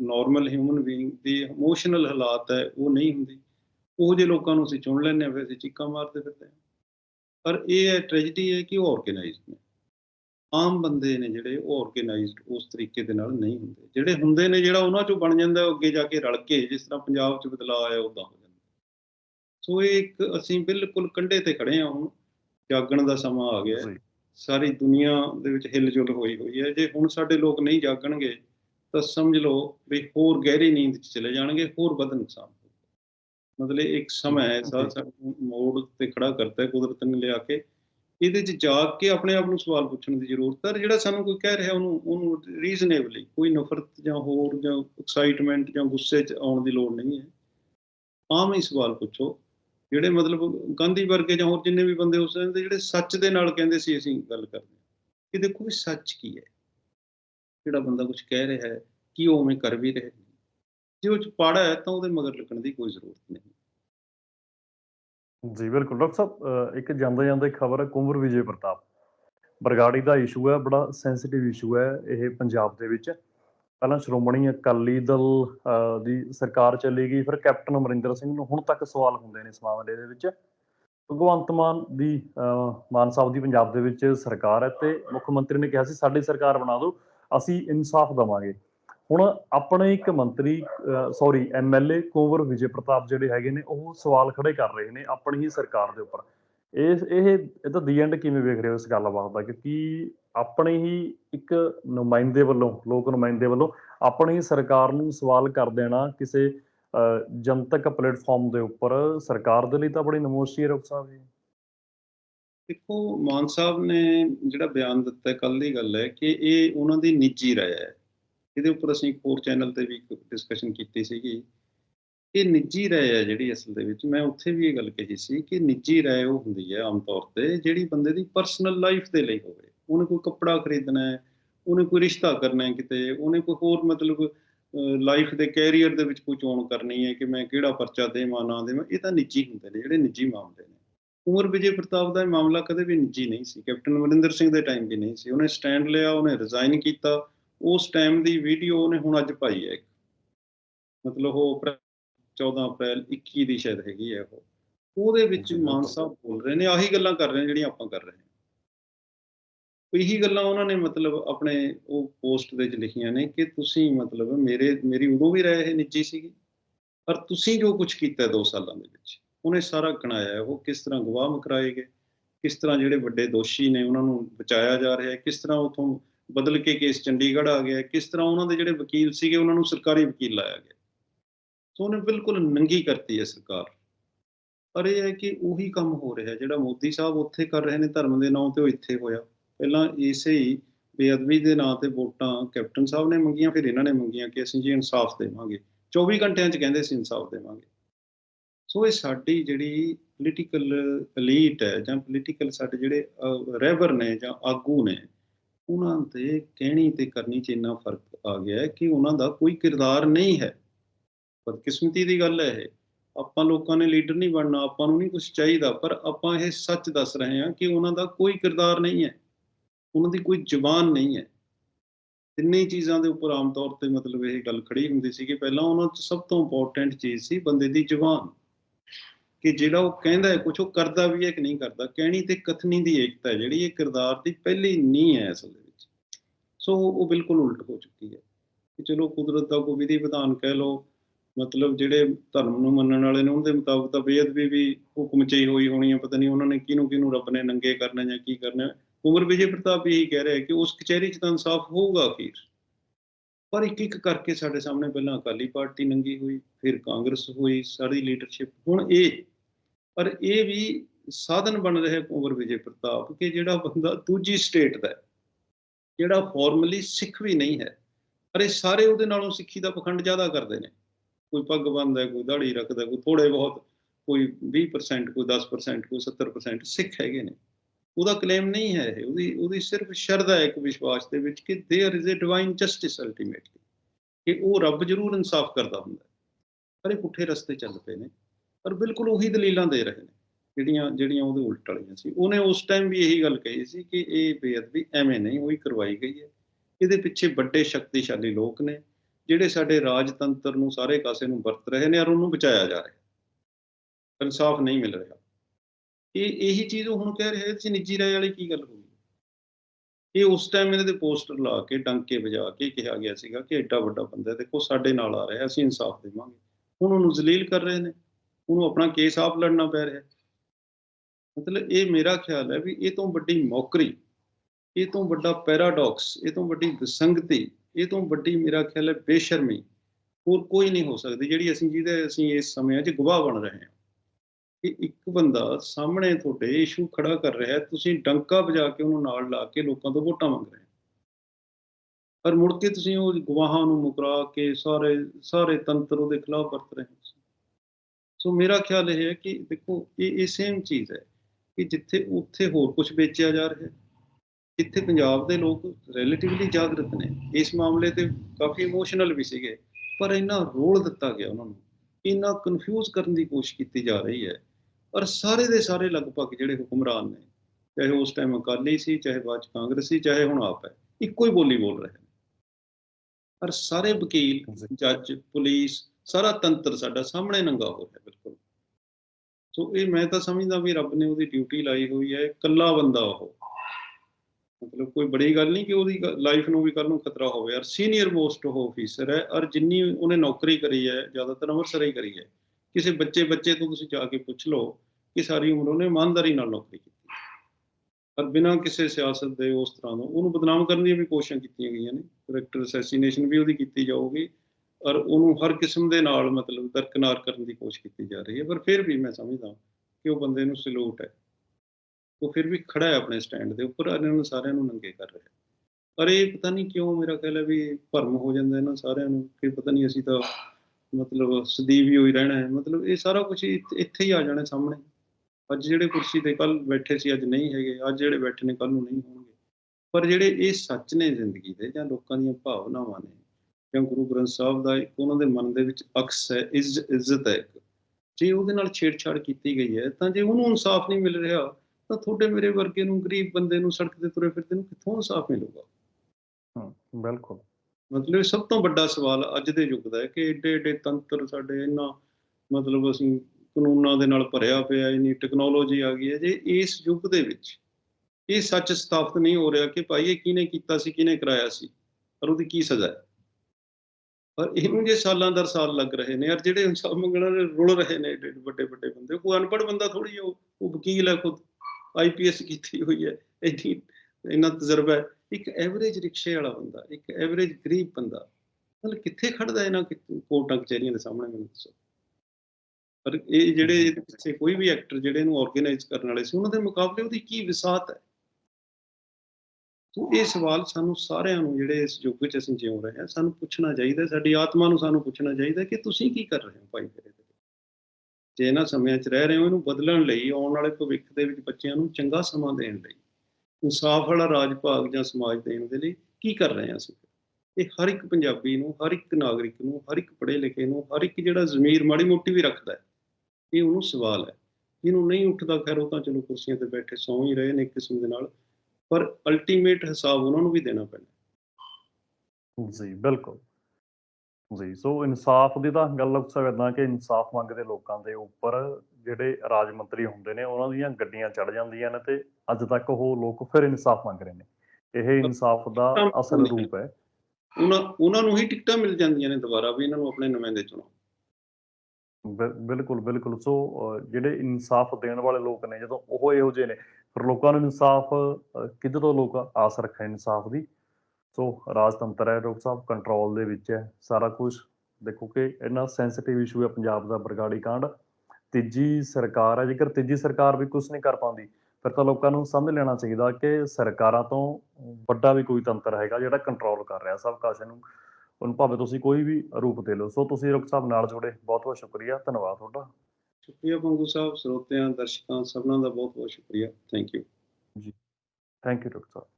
ਨਾਰਮਲ ਹਿਊਮਨ ਬੀਇੰਗ ਦੀ ਇਮੋਸ਼ਨਲ ਹਾਲਾਤ ਹੈ, ਉਹ ਨਹੀਂ ਹੁੰਦੀ। ਉਹ ਜੇ ਲੋਕਾਂ ਨੂੰ ਅਸੀਂ ਚੁਣ ਲੈਂਦੇ ਹਾਂ, ਫਿਰ ਅਸੀਂ ਚੀਕਾਂ ਮਾਰਦੇ ਫਿਰਦੇ ਹਾਂ। ਪਰ ਇਹ ਹੈ ਟ੍ਰੈਜੇਡੀ ਹੈ ਕਿ ਉਹ ਆਰਗੇਨਾਈਜ਼ਡ ਨੇ। ਆਮ ਬੰਦੇ ਨੇ ਜਿਹੜੇ ਉਹ ਆਰਗੇਨਾਈਜ਼ਡ ਉਸ ਤਰੀਕੇ ਦੇ ਨਾਲ ਨਹੀਂ ਹੁੰਦੇ। ਜਿਹੜੇ ਹੁੰਦੇ ਨੇ, ਜਿਹੜਾ ਉਹਨਾਂ ਚੋਂ ਬਣ ਜਾਂਦਾ, ਉਹ ਅੱਗੇ ਜਾ ਕੇ ਰਲ ਕੇ ਜਿਸ ਤਰ੍ਹਾਂ ਪੰਜਾਬ 'ਚ ਬਦਲਾਅ ਆਇਆ ਉਦਾਂ ਹੋ ਜਾਂਦਾ। ਸੋ ਇਹ ਇੱਕ ਅਸੀਂ ਬਿਲਕੁਲ ਕੰਢੇ ਤੇ ਖੜੇ ਹਾਂ ਹੁਣ ਜਾਗਣ ਦਾ ਸਮਾਂ ਆ ਗਿਆ। ਜੀ। ਸਾਰੀ ਦੁਨੀਆ ਦੇ ਵਿੱਚ ਹਿਲਜੁਲ ਹੋਈ ਹੋਈ ਹੈ। ਜੇ ਹੁਣ ਸਾਡੇ ਲੋਕ ਨਹੀਂ ਜਾਗਣਗੇ ਤਾਂ ਸਮਝ ਲਓ ਵੀ ਹੋਰ ਗਹਿਰੀ ਨੀਂਦ 'ਚ ਚਲੇ ਜਾਣਗੇ ਹੋਰ ਵੱਧ ਨੁਕਸਾਨ ਮਤਲਬ ਇੱਕ ਸਮਾਂ ਹੈ ਜੀ। ਸਾ ਸਾਨੂੰ ਮੋੜ ਤੇ ਖੜਾ ਕਰਤਾ ਹੈ ਕੁਦਰਤ ਨੇ ਲਿਆ ਕੇ। ਇਹਦੇ 'ਚ ਜਾਗ ਕੇ ਆਪਣੇ ਆਪ ਨੂੰ ਸਵਾਲ ਪੁੱਛਣ ਦੀ ਜ਼ਰੂਰਤ ਹੈ। ਜਿਹੜਾ ਸਾਨੂੰ ਕੋਈ ਕਹਿ ਰਿਹਾ ਉਹਨੂੰ ਉਹਨੂੰ ਰੀਜ਼ਨੇਬਲੀ ਕੋਈ ਨਫ਼ਰਤ ਜਾਂ ਹੋਰ ਜਾਂ ਐਕਸਾਈਟਮੈਂਟ ਜਾਂ ਗੁੱਸੇ 'ਚ ਆਉਣ ਦੀ ਲੋੜ ਨਹੀਂ ਹੈ। ਆਮ ਹੀ ਸਵਾਲ ਪੁੱਛੋ। ਜਿਹੜੇ ਮਤਲਬ ਗਾਂਧੀ ਵਰਗੇ ਜਾਂ ਹੋਰ ਜਿੰਨੇ ਵੀ ਬੰਦੇ ਉਸ ਦੇ ਜਿਹੜੇ ਸੱਚ ਦੇ ਨਾਲ ਕਹਿੰਦੇ ਸੀ, ਅਸੀਂ ਗੱਲ ਕਰਦੇ ਹਾਂ। ਕਿ ਦੇਖੋ ਵੀ ਸੱਚ ਕੀ ਹੈ? ਜਿਹੜਾ ਬੰਦਾ ਕੁਝ ਕਹਿ ਰਿਹਾ ਹੈ, ਕੀ ਉਹ ਉਵੇਂ ਕਰ ਵੀ ਰਿਹਾ ਜੇ ਉਹ ਚ ਪਾੜਾ ਹੈ, ਤਾਂ ਉਹਦੇ ਮਗਰ ਲੱਗਣ ਦੀ ਕੋਈ ਜ਼ਰੂਰਤ ਨਹੀਂ। ਜੀ, ਬਿਲਕੁਲ। ਡਾਕਟਰ ਸਾਹਿਬ ਇੱਕ ਜਾਂਦਾ ਜਾਂਦਾ ਖਬਰ ਹੈ, ਕੁੰਵਰ ਵਿਜੇ ਪ੍ਰਤਾਪ। ਬਰਗਾੜੀ ਦਾ ਇਸ਼ੂ ਹੈ, ਬੜਾ ਸੈਂਸਿਟਿਵ ਇਸ਼ੂ ਹੈ ਇਹ ਪੰਜਾਬ ਦੇ ਵਿੱਚ। ਪਹਿਲਾਂ ਸ਼੍ਰੋਮਣੀ ਅਕਾਲੀ ਦਲ ਦੀ ਸਰਕਾਰ ਚੱਲੀ ਗਈ, ਫਿਰ ਕੈਪਟਨ ਅਮਰਿੰਦਰ ਸਿੰਘ ਨੂੰ ਹੁਣ ਤੱਕ ਸਵਾਲ ਹੁੰਦੇ ਨੇ ਇਸ ਮਾਮਲੇ ਦੇ ਵਿੱਚ। ਭਗਵੰਤ ਮਾਨ ਦੀ ਮਾਨ ਸਾਹਿਬ ਦੀ ਪੰਜਾਬ ਦੇ ਵਿੱਚ ਸਰਕਾਰ ਹੈ ਤੇ ਮੁੱਖ ਮੰਤਰੀ ਨੇ ਕਿਹਾ ਸੀ, ਸਾਡੀ ਸਰਕਾਰ ਬਣਾ ਦਿਓ, ਅਸੀਂ ਇਨਸਾਫ ਦਵਾਂਗੇ। ਹੁਣ ਆਪਣੇ ਇੱਕ ਮੰਤਰੀ ਸੌਰੀ ਐਮਐਲਏ ਕੁੰਵਰ ਵਿਜੇ ਪ੍ਰਤਾਪ ਜਿਹੜੇ ਹੈਗੇ ਨੇ, ਉਹ ਸਵਾਲ ਖੜੇ ਕਰ ਰਹੇ ਨੇ ਆਪਣੀ ਹੀ ਸਰਕਾਰ ਦੇ ਉੱਪਰ। ਇਹ ਇਹ ਇਹ ਤਾਂ ਦੀ ਐਂਡ ਕਿਵੇਂ ਵੇਖ ਰਹੇ ਹੋ ਇਸ ਗੱਲਬਾਤ ਦਾ? ਕਿਉਂਕਿ ਆਪਣੇ ਹੀ ਇੱਕ ਨੁਮਾਇੰਦੇ ਵੱਲੋਂ, ਲੋਕ ਨੁਮਾਇੰਦੇ ਵੱਲੋਂ ਆਪਣੀ ਹੀ ਸਰਕਾਰ ਨੂੰ ਸਵਾਲ ਕਰ ਦੇਣਾ ਕਿਸੇ ਜਨਤਕ ਪਲੇਟਫਾਰਮ ਦੇ ਉੱਪਰ। ਸਰਕਾਰ ਦੇ ਲਈ ਤਾਂ ਬੜੀ ਨਮੋਸ਼ੀ ਹੈ ਰੁਖ ਸਾਹਿਬ ਜੀ। ਦੇਖੋ, ਮਾਨ ਸਾਹਿਬ ਨੇ ਜਿਹੜਾ ਬਿਆਨ ਦਿੱਤਾ ਕੱਲ ਦੀ ਗੱਲ ਹੈ ਕਿ ਇਹ ਉਹਨਾਂ ਦੀ ਨਿੱਜੀ ਰਾਏ ਹੈ। ਇਹਦੇ ਉੱਪਰ ਅਸੀਂ ਹੋਰ ਚੈਨਲ ਤੇ ਵੀ ਡਿਸਕਸ਼ਨ ਕੀਤੀ ਸੀਗੀ। ਇਹ ਨਿੱਜੀ ਰਾਏ ਹੈ ਜਿਹੜੀ ਅਸਲ ਦੇ ਵਿੱਚ। ਮੈਂ ਉੱਥੇ ਵੀ ਇਹ ਗੱਲ ਕਹੀ ਸੀ ਕਿ ਨਿੱਜੀ ਰਾਏ ਉਹ ਹੁੰਦੀ ਹੈ ਆਮ ਤੌਰ ਤੇ ਜਿਹੜੀ ਬੰਦੇ ਦੀ ਪਰਸਨਲ ਲਾਈਫ ਦੇ ਲਈ ਹੋਵੇ। ਉਹਨੇ ਕੋਈ ਕੱਪੜਾ ਖਰੀਦਣਾ ਹੈ ਉਹਨੇ ਕੋਈ ਰਿਸ਼ਤਾ ਕਰਨਾ ਹੈ ਕਿਤੇ ਉਹਨੇ ਕੋਈ ਹੋਰ ਮਤਲਬ ਲਾਈਫ ਦੇ ਕੈਰੀਅਰ ਦੇ ਵਿੱਚ ਕੋਈ ਚੋਣ ਕਰਨੀ ਹੈ ਕਿ ਮੈਂ ਕਿਹੜਾ ਪਰਚਾ ਦੇਵਾਂ ਨਾ ਦੇਵਾਂ ਇਹ ਤਾਂ ਨਿੱਜੀ ਹੁੰਦੇ ਨੇ ਜਿਹੜੇ ਨਿੱਜੀ ਮਾਮਲੇ ਨੇ ਕੁੰਵਰ ਵਿਜੇ ਪ੍ਰਤਾਪ ਦਾ ਮਾਮਲਾ ਕਦੇ ਵੀ ਨਿੱਜੀ ਨਹੀਂ ਸੀ ਕੈਪਟਨ ਅਮਰਿੰਦਰ ਸਿੰਘ ਦੇ ਟਾਈਮ ਵੀ ਨਹੀਂ ਸੀ ਉਹਨੇ ਸਟੈਂਡ ਲਿਆ ਉਹਨੇ ਰਿਜ਼ਾਈਨ ਕੀਤਾ ਉਸ ਟਾਈਮ ਦੀ ਵੀਡੀਓ ਉਹਨੇ ਹੁਣ ਅੱਜ ਪਾਈ ਹੈ ਇੱਕ। ਮਤਲਬ ਉਹ ਅਪ੍ਰੈਲ 14 ਅਪ੍ਰੈਲ 21 ਦੀ ਸ਼ਾਇਦ ਹੈਗੀ ਹੈ ਉਹ ਉਹਦੇ ਵਿੱਚ ਮਾਨ। ਸਾਹਿਬ ਬੋਲ ਰਹੇ ਨੇ ਆਹੀ ਗੱਲਾਂ ਕਰ ਰਹੇ ਨੇ ਜਿਹੜੀਆਂ ਆਪਾਂ ਕਰ ਰਹੇ ਹਾਂ ਇਹੀ ਗੱਲਾਂ ਉਹਨਾਂ ਨੇ ਮਤਲਬ ਆਪਣੇ ਉਹ ਪੋਸਟ ਦੇ ਵਿੱਚ ਲਿਖੀਆਂ ਨੇ ਕਿ ਤੁਸੀਂ ਮਤਲਬ ਮੇਰੇ, ਮੇਰੀ ਉਦੋਂ ਵੀ ਰਹਿ ਇਹ ਨਿੱਜੀ ਸੀਗੀ, ਪਰ ਤੁਸੀਂ ਜੋ ਕੁਝ ਕੀਤਾ 2 ਸਾਲਾਂ ਦੇ ਵਿੱਚ, ਉਹਨੇ ਸਾਰਾ ਗਣਾਇਆ ਉਹ ਕਿਸ ਤਰ੍ਹਾਂ ਗਵਾਹ ਮਕਰਾਏ ਗਏ, ਕਿਸ ਤਰ੍ਹਾਂ ਜਿਹੜੇ ਵੱਡੇ ਦੋਸ਼ੀ ਨੇ ਉਹਨਾਂ ਨੂੰ ਬਚਾਇਆ ਜਾ ਰਿਹਾ ਹੈ, ਕਿਸ ਤਰ੍ਹਾਂ ਉਥੋਂ ਬਦਲ ਕੇ ਕੇਸ ਚੰਡੀਗੜ੍ਹ ਆ ਗਿਆ ਕਿਸ ਤਰ੍ਹਾਂ ਉਹਨਾਂ ਦੇ ਜਿਹੜੇ ਵਕੀਲ ਸੀਗੇ ਉਹਨਾਂ ਨੂੰ ਸਰਕਾਰੀ ਵਕੀਲ ਲਾਇਆ ਗਿਆ ਸੋ ਉਹਨੇ ਬਿਲਕੁਲ ਨੰਗੀ ਕਰਤੀ ਹੈ ਸਰਕਾਰ। ਪਰ ਇਹ ਹੈ ਕਿ ਉਹੀ ਕੰਮ ਹੋ ਰਿਹਾ ਜਿਹੜਾ ਮੋਦੀ ਸਾਹਿਬ ਉੱਥੇ ਕਰ ਰਹੇ ਨੇ ਧਰਮ ਦੇ ਨਾਂ ਤੇ ਉਹ ਇੱਥੇ ਹੋਇਆ। ਪਹਿਲਾਂ ਇਸੇ ਹੀ ਬੇਅਦਬੀ ਦੇ ਨਾਂ ਤੇ ਵੋਟਾਂ ਕੈਪਟਨ ਸਾਹਿਬ ਨੇ ਮੰਗੀਆਂ, ਫਿਰ ਇਹਨਾਂ ਨੇ ਮੰਗੀਆਂ ਕਿ ਅਸੀਂ ਜੀ ਇਨਸਾਫ ਦੇਵਾਂਗੇ। 24 ਘੰਟਿਆਂ 'ਚ ਕਹਿੰਦੇ ਸੀ ਇਨਸਾਫ ਦੇਵਾਂਗੇ। ਸੋ ਇਹ ਸਾਡੀ ਜਿਹੜੀ ਪੋਲੀਟੀਕਲ ਐਲੀਟ ਹੈ ਜਾਂ ਪੋਲੀਟੀਕਲ ਸਾਡੇ ਜਿਹੜੇ ਰੈਬਰ ਨੇ ਜਾਂ ਆਗੂ ਨੇ, ਉਹਨਾਂ ਦੇ ਕਹਿਣੀ ਤੇ ਕਰਨੀ 'ਚ ਇੰਨਾ ਫ਼ਰਕ ਆ ਗਿਆ ਹੈ ਕਿ ਉਹਨਾਂ ਦਾ ਕੋਈ ਕਿਰਦਾਰ ਨਹੀਂ ਹੈ। ਬਦਕਿਸਮਤੀ ਦੀ ਗੱਲ ਹੈ ਇਹ। ਆਪਾਂ ਲੋਕਾਂ ਨੇ ਲੀਡਰ ਨਹੀਂ ਬਣਨਾ, ਆਪਾਂ ਨੂੰ ਨਹੀਂ ਕੁਝ ਚਾਹੀਦਾ, ਪਰ ਆਪਾਂ ਇਹ ਸੱਚ ਦੱਸ ਰਹੇ ਹਾਂ ਕਿ ਉਹਨਾਂ ਦਾ ਕੋਈ ਕਿਰਦਾਰ ਨਹੀਂ ਹੈ। ਉਹਨਾਂ ਦੀ ਕੋਈ ਜ਼ੁਬਾਨ ਨਹੀਂ ਹੈ। ਤਿੰਨੇ ਚੀਜ਼ਾਂ ਦੇ ਉੱਪਰ ਆਮ ਤੌਰ ਤੇ ਮਤਲਬ ਇਹ ਗੱਲ ਖੜੀ ਹੁੰਦੀ ਸੀ ਕਿ ਪਹਿਲਾਂ ਉਹਨਾਂ 'ਚ ਸਭ ਤੋਂ ਇੰਪੋਰਟੈਂਟ ਚੀਜ਼ ਸੀ ਬੰਦੇ ਦੀ ਜ਼ੁਬਾਨ। ਕਿ ਜਿਹੜਾ ਉਹ ਕਹਿੰਦਾ ਹੈ ਕੁਝ ਉਹ ਕਰਦਾ ਵੀ ਹੈ ਕਿ ਨਹੀਂ ਕਰਦਾ, ਕਹਿਣੀ ਤੇ ਕਥਨੀ ਦੀ ਏਕਤਾ ਜਿਹੜੀ ਇਹ ਕਿਰਦਾਰ ਦੀ ਪਹਿਲੀ ਨੀਂਹ ਹੈ ਅਸਲ ਦੇ ਵਿੱਚ। ਸੋ ਉਹ ਬਿਲਕੁਲ ਉਲਟ ਹੋ ਚੁੱਕੀ ਹੈ। ਕਿ ਚਲੋ ਕੁਦਰਤ ਦਾ ਕੋਈ ਵਿਧੀ ਵਿਧਾਨ ਕਹਿ ਲਓ, ਮਤਲਬ ਜਿਹੜੇ ਧਰਮ ਨੂੰ ਮੰਨਣ ਵਾਲੇ ਨੇ, ਉਹਦੇ ਮੁਤਾਬਕ ਤਾਂ ਬੇਅਦਬੀ ਵੀ ਹੁਕਮ 'ਚ ਹੀ ਹੋਈ ਹੋਣੀ ਹੈ। ਪਤਾ ਨਹੀਂ ਉਹਨਾਂ ਨੇ ਕਿਹਨੂੰ ਕਿਹਨੂੰ ਰੱਬ ਨੇ ਨੰਗੇ ਕਰਨਾ ਜਾਂ ਕੀ ਕਰਨਾ। ਉਮਰ ਵਿਜੇ ਪ੍ਰਤਾਪ ਇਹੀ ਕਹਿ ਰਿਹਾ ਕਿ ਉਸ ਕਚਹਿਰੀ 'ਚ ਤਾਂ ਇਨਸਾਫ ਹੋਊਗਾ ਅਖੀਰ। ਪਰ ਇੱਕ ਇੱਕ ਕਰਕੇ ਸਾਡੇ ਸਾਹਮਣੇ ਪਹਿਲਾਂ ਅਕਾਲੀ ਪਾਰਟੀ ਨੰਗੀ ਹੋਈ, ਫਿਰ ਕਾਂਗਰਸ ਹੋਈ, ਸਾਰੀ ਲੀਡਰਸ਼ਿਪ, ਹੁਣ ਇਹ। ਪਰ ਇਹ ਵੀ ਸਾਧਨ ਬਣ ਰਿਹਾ ਕੁੰਵਰ ਵਿਜੇ ਪ੍ਰਤਾਪ ਕਿ ਜਿਹੜਾ ਬੰਦਾ ਦੂਜੀ ਸਟੇਟ ਦਾ ਜਿਹੜਾ ਫਾਰਮਲੀ ਸਿੱਖ ਵੀ ਨਹੀਂ ਹੈ, ਪਰ ਇਹ ਸਾਰੇ ਉਹਦੇ ਨਾਲੋਂ ਸਿੱਖੀ ਦਾ ਪਖੰਡ ਜ਼ਿਆਦਾ ਕਰਦੇ ਨੇ। ਕੋਈ ਪੱਗ ਬੰਨ੍ਹਦਾ ਕੋਈ ਦਾੜੀ ਰੱਖਦਾ ਕੋਈ ਥੋੜੇ ਬਹੁਤ ਕੋਈ 20% ਕੋਈ 10% ਕੋਈ 70% ਸਿੱਖ ਹੈਗੇ ਨੇ। ਉਹਦਾ ਕਲੇਮ ਨਹੀਂ ਹੈ ਇਹ ਉਹਦੀ ਉਹਦੀ ਸਿਰਫ ਸ਼ਰਧਾ ਹੈ ਇੱਕ ਵਿਸ਼ਵਾਸ ਦੇ ਵਿੱਚ ਕਿ there is a divine justice ultimately ਕਿ ਉਹ ਰੱਬ ਜ਼ਰੂਰ ਇਨਸਾਫ ਕਰਦਾ ਹੁੰਦਾ ਹੈ ਪਰ ਇਹ ਪੁੱਠੇ ਰਸਤੇ ਚੱਲ ਪਏ ਨੇ ਪਰ ਬਿਲਕੁਲ ਉਹੀ ਦਲੀਲਾਂ ਦੇ ਰਹੇ ਨੇ ਜਿਹੜੀਆਂ ਜਿਹੜੀਆਂ ਉਹਦੇ ਉਲਟ ਵਾਲੀਆਂ ਸੀ ਉਹਨੇ ਉਸ ਟਾਈਮ ਵੀ ਇਹੀ ਗੱਲ ਕਹੀ ਸੀ ਕਿ ਇਹ ਬੇਅਦਬੀ ਐਵੇਂ ਨਹੀਂ ਹੋਈ ਕਰਵਾਈ ਗਈ ਹੈ ਇਹਦੇ ਪਿੱਛੇ ਵੱਡੇ ਸ਼ਕਤੀਸ਼ਾਲੀ ਲੋਕ ਨੇ ਜਿਹੜੇ ਸਾਡੇ ਰਾਜਤੰਤਰ ਨੂੰ ਸਾਰੇ ਕਾਸੇ ਨੂੰ ਵਰਤ ਰਹੇ ਨੇ ਔਰ ਉਹਨੂੰ ਬਚਾਇਆ ਜਾ ਰਿਹਾ ਇਨਸਾਫ ਨਹੀਂ ਮਿਲ ਰਿਹਾ ਇਹ ਇਹੀ ਚੀਜ਼ ਹੁਣ ਕਹਿ ਰਿਹਾ ਇਹਦੇ ਨਿੱਜੀ ਰਾਏ ਵਾਲੀ ਕੀ ਗੱਲ ਹੋਈ ਇਹ ਉਸ ਟਾਈਮ ਇਹਨਾਂ ਦੇ ਪੋਸਟਰ ਲਾ ਕੇ, ਡੰਕੇ ਵਜਾ ਕੇ ਕਿਹਾ ਗਿਆ ਸੀਗਾ ਕਿ ਐਡਾ ਵੱਡਾ ਬੰਦਾ ਦੇਖੋ ਸਾਡੇ ਨਾਲ ਆ ਰਿਹਾ, ਅਸੀਂ ਇਨਸਾਫ ਦੇਵਾਂਗੇ। ਹੁਣ ਉਹਨੂੰ ਜ਼ਲੀਲ ਕਰ ਰਹੇ ਨੇ, ਉਹਨੂੰ ਆਪਣਾ ਕੇਸ ਆਪ ਲੜਨਾ ਪੈ ਰਿਹਾ। ਮਤਲਬ ਇਹ ਮੇਰਾ ਖਿਆਲ ਹੈ ਵੀ ਇਹ ਤੋਂ ਵੱਡੀ ਮੌਕਰੀ, ਇਹ ਤੋਂ ਵੱਡਾ ਪੈਰਾਡਾਕਸ ਇਹ ਤੋਂ ਵੱਡੀ ਵਿਸੰਗਤੀ, ਇਹ ਤੋਂ ਵੱਡੀ ਮੇਰਾ ਖਿਆਲ ਹੈ ਬੇਸ਼ਰਮੀ ਹੋਰ ਕੋਈ ਨਹੀਂ ਹੋ ਸਕਦੀ ਜਿਹੜੀ ਅਸੀਂ ਜਿਹਦੇ, ਅਸੀਂ ਇਸ ਸਮੇਂ 'ਚ ਗਵਾਹ ਬਣ ਰਹੇ ਹਾਂ। ਕਿ ਇੱਕ ਬੰਦਾ ਸਾਹਮਣੇ ਤੁਹਾਡੇ ਇਸ਼ੂ ਖੜਾ ਕਰ ਰਿਹਾ ਤੁਸੀਂ ਡੰਕਾ ਵਜਾ ਕੇ ਉਹਨੂੰ ਨਾਲ ਲਾ ਕੇ ਲੋਕਾਂ ਤੋਂ ਵੋਟਾਂ ਮੰਗ ਰਹੇ ਪਰ ਮੁੜ ਕੇ ਤੁਸੀਂ ਉਹ ਗਵਾਹਾਂ ਨੂੰ ਮੁਕਰਾ ਕੇ ਸਾਰੇ ਸਾਰੇ ਤੰਤਰ ਉਹਦੇ ਖਿਲਾਫ ਵਰਤ ਰਹੇ ਹੋ। ਸੋ ਮੇਰਾ ਖਿਆਲ ਇਹ ਹੈ ਕਿ ਦੇਖੋ, ਇਹ ਇਹ ਸੇਮ ਚੀਜ਼ ਹੈ ਕਿ ਜਿੱਥੇ ਉੱਥੇ ਹੋਰ ਕੁਝ ਵੇਚਿਆ ਜਾ ਰਿਹਾ ਹੈ ਇੱਥੇ ਪੰਜਾਬ ਦੇ ਲੋਕ ਰਿਲੇਟਿਵਲੀ ਜਾਗਰਤ ਨੇ, ਇਸ ਮਾਮਲੇ ਤੇ ਕਾਫੀ ਇਮੋਸ਼ਨਲ ਵੀ ਸੀਗੇ, ਪਰ ਇੰਨਾ ਰੋਲ ਦਿੱਤਾ ਗਿਆ ਉਹਨਾਂ ਨੂੰ, ਇੰਨਾ ਕਨਫਿਊਜ਼ ਕਰਨ ਦੀ ਕੋਸ਼ਿਸ਼ ਕੀਤੀ ਜਾ ਰਹੀ ਹੈ ਪਰ ਸਾਰੇ ਦੇ ਸਾਰੇ ਲਗਭਗ ਜਿਹੜੇ ਹੁਕਮਰਾਨ ਨੇ, ਚਾਹੇ ਉਸ ਟਾਈਮ ਅਕਾਲੀ ਸੀ, ਚਾਹੇ ਬਾਅਦ ਕਾਂਗਰਸੀ, ਚਾਹੇ ਹੁਣ ਆਪ ਹੈ, ਇੱਕੋ ਹੀ ਬੋਲੀ ਬੋਲ ਰਹੇ ਨੇ। ਪਰ ਸਾਰੇ ਵਕੀਲ, ਜੱਜ, ਪੁਲਿਸ, ਸਾਰਾ ਤੰਤਰ ਸਾਡਾ ਸਾਹਮਣੇ ਨੰਗਾ ਹੋ ਰਿਹਾ ਬਿਲਕੁਲ। ਸੋ ਇਹ ਮੈਂ ਤਾਂ ਸਮਝਦਾ ਵੀ ਰੱਬ ਨੇ ਉਹਦੀ ਡਿਊਟੀ ਲਾਈ ਹੋਈ ਹੈ, ਇਕੱਲਾ ਬੰਦਾ ਉਹ। ਮਤਲਬ ਕੋਈ ਬੜੀ ਗੱਲ ਨਹੀਂ ਕਿ ਉਹਦੀ ਲਾਈਫ ਨੂੰ ਵੀ ਕੱਲ ਨੂੰ ਖਤਰਾ ਹੋਵੇ। ਯਾਰ ਸੀਨੀਅਰ ਮੋਸਟ ਉਹ ਆਫੀਸਰ ਹੈ, ਔਰ ਜਿੰਨੀ ਉਹਨੇ ਨੌਕਰੀ ਕਰੀ ਹੈ, ਜ਼ਿਆਦਾਤਰ ਅੰਮ੍ਰਿਤਸਰ ਹੀ ਕਰੀ ਹੈ। ਕਿਸੇ ਬੱਚੇ ਬੱਚੇ ਤੋਂ ਤੁਸੀਂ ਜਾ ਕੇ ਪੁੱਛ ਲਓ ਕਿ ਸਾਰੀ ਉਮਰ ਉਹਨੇ ਇਮਾਨਦਾਰੀ ਨਾਲ ਨੌਕਰੀ ਕੀਤੀ। ਪਰ ਬਿਨਾਂ ਕਿਸੇ ਸਿਆਸਤ ਦੇ ਉਸ ਤਰ੍ਹਾਂ ਤੋਂ ਉਹਨੂੰ ਬਦਨਾਮ ਕਰਨ ਦੀਆਂ ਵੀ ਕੋਸ਼ਿਸ਼ਾਂ ਕੀਤੀਆਂ ਗਈਆਂ ਨੇ। ਕਰੈਕਟਰ ਅਸੈਸੀਨੇਸ਼ਨ ਵੀ ਉਹਦੀ ਕੀਤੀ ਜਾਊਗੀ ਔਰ ਉਹਨੂੰ ਹਰ ਕਿਸਮ ਦੇ ਨਾਲ ਮਤਲਬ ਦਰਕਨਾਰ ਕਰਨ ਦੀ ਕੋਸ਼ਿਸ਼ ਕੀਤੀ ਜਾ ਰਹੀ ਹੈ। ਪਰ ਫਿਰ ਵੀ ਮੈਂ ਸਮਝਦਾ ਕਿ ਉਹ ਬੰਦੇ ਨੂੰ ਸਲੂਟ ਹੈ। ਉਹ ਫਿਰ ਵੀ ਖੜਾ ਹੈ ਆਪਣੇ ਸਟੈਂਡ ਦੇ ਉੱਪਰ ਇਹਨਾਂ ਨੂੰ ਸਾਰਿਆਂ ਨੂੰ ਨੰਗੇ ਕਰ ਰਿਹਾ ਪਰ ਇਹ ਪਤਾ ਨਹੀਂ ਕਿਉਂ ਮੇਰਾ ਖਿਆਲ ਹੈ ਵੀ ਭਰਮ ਹੋ ਜਾਂਦਾ ਇਹਨਾਂ ਸਾਰਿਆਂ ਨੂੰ। ਕਿ ਪਤਾ ਨਹੀਂ ਅਸੀਂ ਤਾਂ ਮਤਲਬ ਸਦੀਵੀ ਹੋਈ ਰਹਿਣਾ ਹੈ। ਮਤਲਬ ਇਹ ਸਾਰਾ ਕੁਝ ਇੱਥੇ ਹੀ ਆ ਜਾਣਾ ਸਾਹਮਣੇ। ਅੱਜ ਜਿਹੜੇ ਕੁਰਸੀ ਤੇ ਕੱਲ ਬੈਠੇ ਸੀ ਅੱਜ ਨਹੀਂ ਹੈਗੇ। ਅੱਜ ਜਿਹੜੇ ਬੈਠੇ ਨੇ ਕੱਲ ਨੂੰ ਨਹੀਂ ਹੋਣਗੇ। ਪਰ ਜਿਹੜੇ ਇਹ ਸੱਚ ਨੇ ਜ਼ਿੰਦਗੀ ਦੇ ਜਾਂ ਲੋਕਾਂ ਦੀਆਂ ਭਾਵਨਾਵਾਂ ਨੇ ਜਾਂ ਗੁਰੂ ਗ੍ਰੰਥ ਸਾਹਿਬ ਦਾ ਇੱਕ ਉਹਨਾਂ ਦੇ ਮਨ ਦੇ ਵਿੱਚ ਅਕਸ ਹੈ ਇੱਜ਼ ਇੱਜ਼ਤ ਹੈ ਇੱਕ ਜੇ ਉਹਦੇ ਨਾਲ ਛੇੜਛਾੜ ਕੀਤੀ ਗਈ ਹੈ ਤਾਂ ਜੇ ਉਹਨੂੰ ਇਨਸਾਫ ਨਹੀਂ ਮਿਲ ਰਿਹਾ ਤਾਂ ਤੁਹਾਡੇ ਮੇਰੇ ਵਰਗੇ ਨੂੰ ਗਰੀਬ ਬੰਦੇ ਨੂੰ ਸੜਕ ਤੇ ਤੁਰੇ ਫਿਰਦੇ ਨੂੰ ਕਿੱਥੋਂ ਇਨਸਾਫ ਮਿਲੂਗਾ? ਹਮ, ਬਿਲਕੁਲ। ਮਤਲਬ ਸਭ ਤੋਂ ਵੱਡਾ ਸਵਾਲ ਅੱਜ ਦੇ ਯੁੱਗ ਦਾ ਹੈ ਕਿ ਏਡੇ ਏਡੇ ਤੰਤਰ ਸਾਡੇ ਇੰਨਾ ਮਤਲਬ ਅਸੀਂ ਕਾਨੂੰਨਾਂ ਦੇ ਨਾਲ ਭਰਿਆ ਪਿਆ, ਇੰਨੀ ਟੈਕਨੋਲੋਜੀ ਆ ਗਈ ਹੈ ਜੇ ਇਸ ਯੁੱਗ ਦੇ ਵਿੱਚ ਇਹ ਸੱਚ ਸਥਾਪਿਤ ਨਹੀਂ ਹੋ ਰਿਹਾ ਕਿ ਭਾਈ ਇਹ ਕਿਹਨੇ ਕੀਤਾ ਸੀ, ਕਿਹਨੇ ਕਰਾਇਆ ਸੀ, ਪਰ ਉਹਦੀ ਕੀ ਸਜ਼ਾ ਹੈ? ਪਰ ਇਹਨੂੰ ਜੇ ਸਾਲਾਂ ਦਰ ਸਾਲ ਲੱਗ ਰਹੇ ਨੇ ਯਾਰ ਜਿਹੜੇ ਇਨਸਾਫ ਮੰਗਣ ਵਾਲੇ ਰੁਲ ਰਹੇ ਨੇ ਵੱਡੇ ਵੱਡੇ ਬੰਦੇ ਕੋਈ ਅਨਪੜ੍ਹ ਬੰਦਾ ਥੋੜੀ ਉਹ ਉਹ ਵਕੀਲ ਹੈ ਖੁਦ ਆਈਪੀਐਸ ਕੀਤੀ ਹੋਈ ਹੈ, ਇੰਨੀ, ਇੰਨਾ ਤਜਰਬਾ ਹੈ। ਇੱਕ ਐਵਰੇਜ ਰਿਕਸ਼ੇ ਵਾਲਾ ਬੰਦਾ ਇੱਕ ਐਵਰੇਜ ਗਰੀਬ ਬੰਦਾ ਮਤਲਬ ਕਿੱਥੇ ਖੜਦਾ ਇਹਨਾਂ ਕੋਰਟਾਂ ਕਚਹਿਰੀਆਂ ਦੇ ਸਾਹਮਣੇ ਮੈਨੂੰ ਦੱਸੋ। ਪਰ ਇਹ ਜਿਹੜੇ ਇਹਦੇ ਪਿੱਛੇ ਕੋਈ ਵੀ ਐਕਟਰ ਜਿਹੜੇ ਇਹਨੂੰ ਆਰਗੇਨਾਈਜ਼ ਕਰਨ ਵਾਲੇ ਸੀ ਉਹਨਾਂ ਦੇ ਮੁਕਾਬਲੇ ਉਹਦੀ ਕੀ ਵਿਸਾਤ ਹੈ? ਸੋ ਇਹ ਸਵਾਲ ਸਾਨੂੰ ਸਾਰਿਆਂ ਨੂੰ ਜਿਹੜੇ ਇਸ ਯੁੱਗ ਵਿੱਚ ਅਸੀਂ ਜਿਉ ਰਹੇ ਹਾਂ ਸਾਨੂੰ ਪੁੱਛਣਾ ਚਾਹੀਦਾ ਸਾਡੀ ਆਤਮਾ ਨੂੰ ਸਾਨੂੰ ਪੁੱਛਣਾ ਚਾਹੀਦਾ ਕਿ ਤੁਸੀਂ ਕੀ ਕਰ ਰਹੇ ਹੋ ਭਾਈ ਮੇਰੇ ਦੇ ਜੇ ਇਹਨਾਂ ਸਮਿਆਂ 'ਚ ਰਹਿ ਰਹੇ ਹੋ ਇਹਨੂੰ ਬਦਲਣ ਲਈ ਆਉਣ ਵਾਲੇ ਭਵਿੱਖ ਦੇ ਵਿੱਚ ਬੱਚਿਆਂ ਨੂੰ ਚੰਗਾ ਸਮਾਂ ਦੇਣ ਲਈ। ਇਨਸਾਫ ਵਾਲਾ ਰਾਜ ਭਾਗ ਜਾਂ ਸਮਾਜ ਦੇਣ ਦੇ ਲਈ ਕੀ ਕਰ ਰਹੇ ਹਾਂ ਅਸੀਂ? ਇਹ ਹਰ ਇੱਕ ਪੰਜਾਬੀ ਨੂੰ, ਹਰ ਇੱਕ ਨਾਗਰਿਕ ਨੂੰ, ਹਰ ਇੱਕ ਪੜ੍ਹੇ ਲਿਖੇ ਨੂੰ, ਹਰ ਇੱਕ ਜਿਹੜਾ ਜ਼ਮੀਰ ਮਾੜੀ ਮੋਟੀ ਵੀ ਰੱਖਦਾ ਹੈ, ਇਹ ਉਹਨੂੰ ਸਵਾਲ ਹੈ। ਜਿਹਨੂੰ ਨਹੀਂ ਉੱਠਦਾ ਖੈਰ ਉਹ ਤਾਂ ਚਲੋ ਕੁਰਸੀਆਂ ਤੇ ਬੈਠੇ ਸੌਂ ਹੀ ਰਹੇ ਨੇ ਕਿਸਮ ਦੇ ਨਾਲ, ਪਰ ਅਲਟੀਮੇਟ ਹਿਸਾਬ ਉਹਨਾਂ ਨੂੰ ਵੀ ਦੇਣਾ ਪੈਣਾ ਜੀ, ਬਿਲਕੁਲ। ਜੀ, ਸੋ ਇਨਸਾਫ ਦੀ ਤਾਂ ਗੱਲ ਅਕਸਰ ਇਦਾਂ ਕਿ ਇਨਸਾਫ ਮੰਗਦੇ ਲੋਕਾਂ ਦੇ ਉੱਪਰ ਜਿਹੜੇ ਰਾਜ ਮੰਤਰੀ ਹੁੰਦੇ ਨੇ ਉਹਨਾਂ ਦੀਆਂ ਗੱਡੀਆਂ ਚੜ ਜਾਂਦੀਆਂ ਨੇ ਤੇ ਅੱਜ ਤੱਕ ਉਹ ਲੋਕ ਫਿਰ ਇਨਸਾਫ ਮੰਗ ਰਹੇ ਨੇ। ਇਹ ਇਨਸਾਫ ਦਾ ਅਸਲ ਰੂਪ ਹੈ। ਉਹਨਾਂ ਉਹਨਾਂ ਨੂੰ ਹੀ ਟਿਕਟਾਂ ਮਿਲ ਜਾਂਦੀਆਂ ਨੇ ਦੁਬਾਰਾ ਵੀ ਇਹਨਾਂ ਨੂੰ ਆਪਣੇ ਨੁਮਾਇੰਦੇ ਚੁਣੋ ਬਿਲ- ਬਿਲਕੁਲ ਬਿਲਕੁਲ। ਸੋ ਜਿਹੜੇ ਇਨਸਾਫ ਦੇਣ ਵਾਲੇ ਲੋਕ ਨੇ ਜਦੋਂ ਉਹ ਇਹੋ ਜਿਹੇ ਨੇ ਫਿਰ ਲੋਕਾਂ ਨੂੰ ਇਨਸਾਫ ਕਿੱਧਰ ਤੋਂ ਲੋਕ ਆਸ ਰੱਖਣ ਇਨਸਾਫ ਦੀ? ਸੋ ਰਾਜਤੰਤਰ ਹੈ ਡਾਕਟਰ ਸਾਹਿਬ ਕੰਟਰੋਲ ਦੇ ਵਿੱਚ ਹੈ ਸਾਰਾ ਕੁਝ ਦੇਖੋ ਕਿ ਇੰਨਾ ਸੈਂਸਿਟਿਵ ਇਸ਼ੂ ਹੈ ਪੰਜਾਬ ਦਾ ਬਰਗਾੜੀ ਕਾਂਡ। ਤੀਜੀ ਸਰਕਾਰ ਹੈ ਜੇਕਰ ਤੀਜੀ ਸਰਕਾਰ ਵੀ ਕੁਝ ਨਹੀਂ ਕਰ ਪਾਉਂਦੀ ਫਿਰ ਤਾਂ ਲੋਕਾਂ ਨੂੰ ਸਮਝ ਲੈਣਾ ਚਾਹੀਦਾ ਕਿ ਸਰਕਾਰਾਂ ਤੋਂ ਵੱਡਾ ਵੀ ਕੋਈ ਤੰਤਰ ਹੈਗਾ ਜਿਹੜਾ ਕੰਟਰੋਲ ਕਰ ਰਿਹਾ ਸਭ ਕਾਸੇ ਨੂੰ ਉਹਨੂੰ ਭਾਵੇਂ ਤੁਸੀਂ ਕੋਈ ਵੀ ਰੂਪ ਦੇ ਲਓ ਸੋ ਤੁਸੀਂ ਡਾਕਟਰ ਸਾਹਿਬ ਨਾਲ ਜੁੜੇ ਬਹੁਤ ਬਹੁਤ ਸ਼ੁਕਰੀਆ ਧੰਨਵਾਦ ਤੁਹਾਡਾ। ਸ਼ੁਕਰੀਆ ਪੰਗੂ ਸਾਹਿਬ ਸਰੋਤਿਆਂ ਦਰਸ਼ਕਾਂ ਸਭਨਾਂ ਦਾ ਬਹੁਤ ਬਹੁਤ ਸ਼ੁਕਰੀਆ thank you thank you doctor Sahib.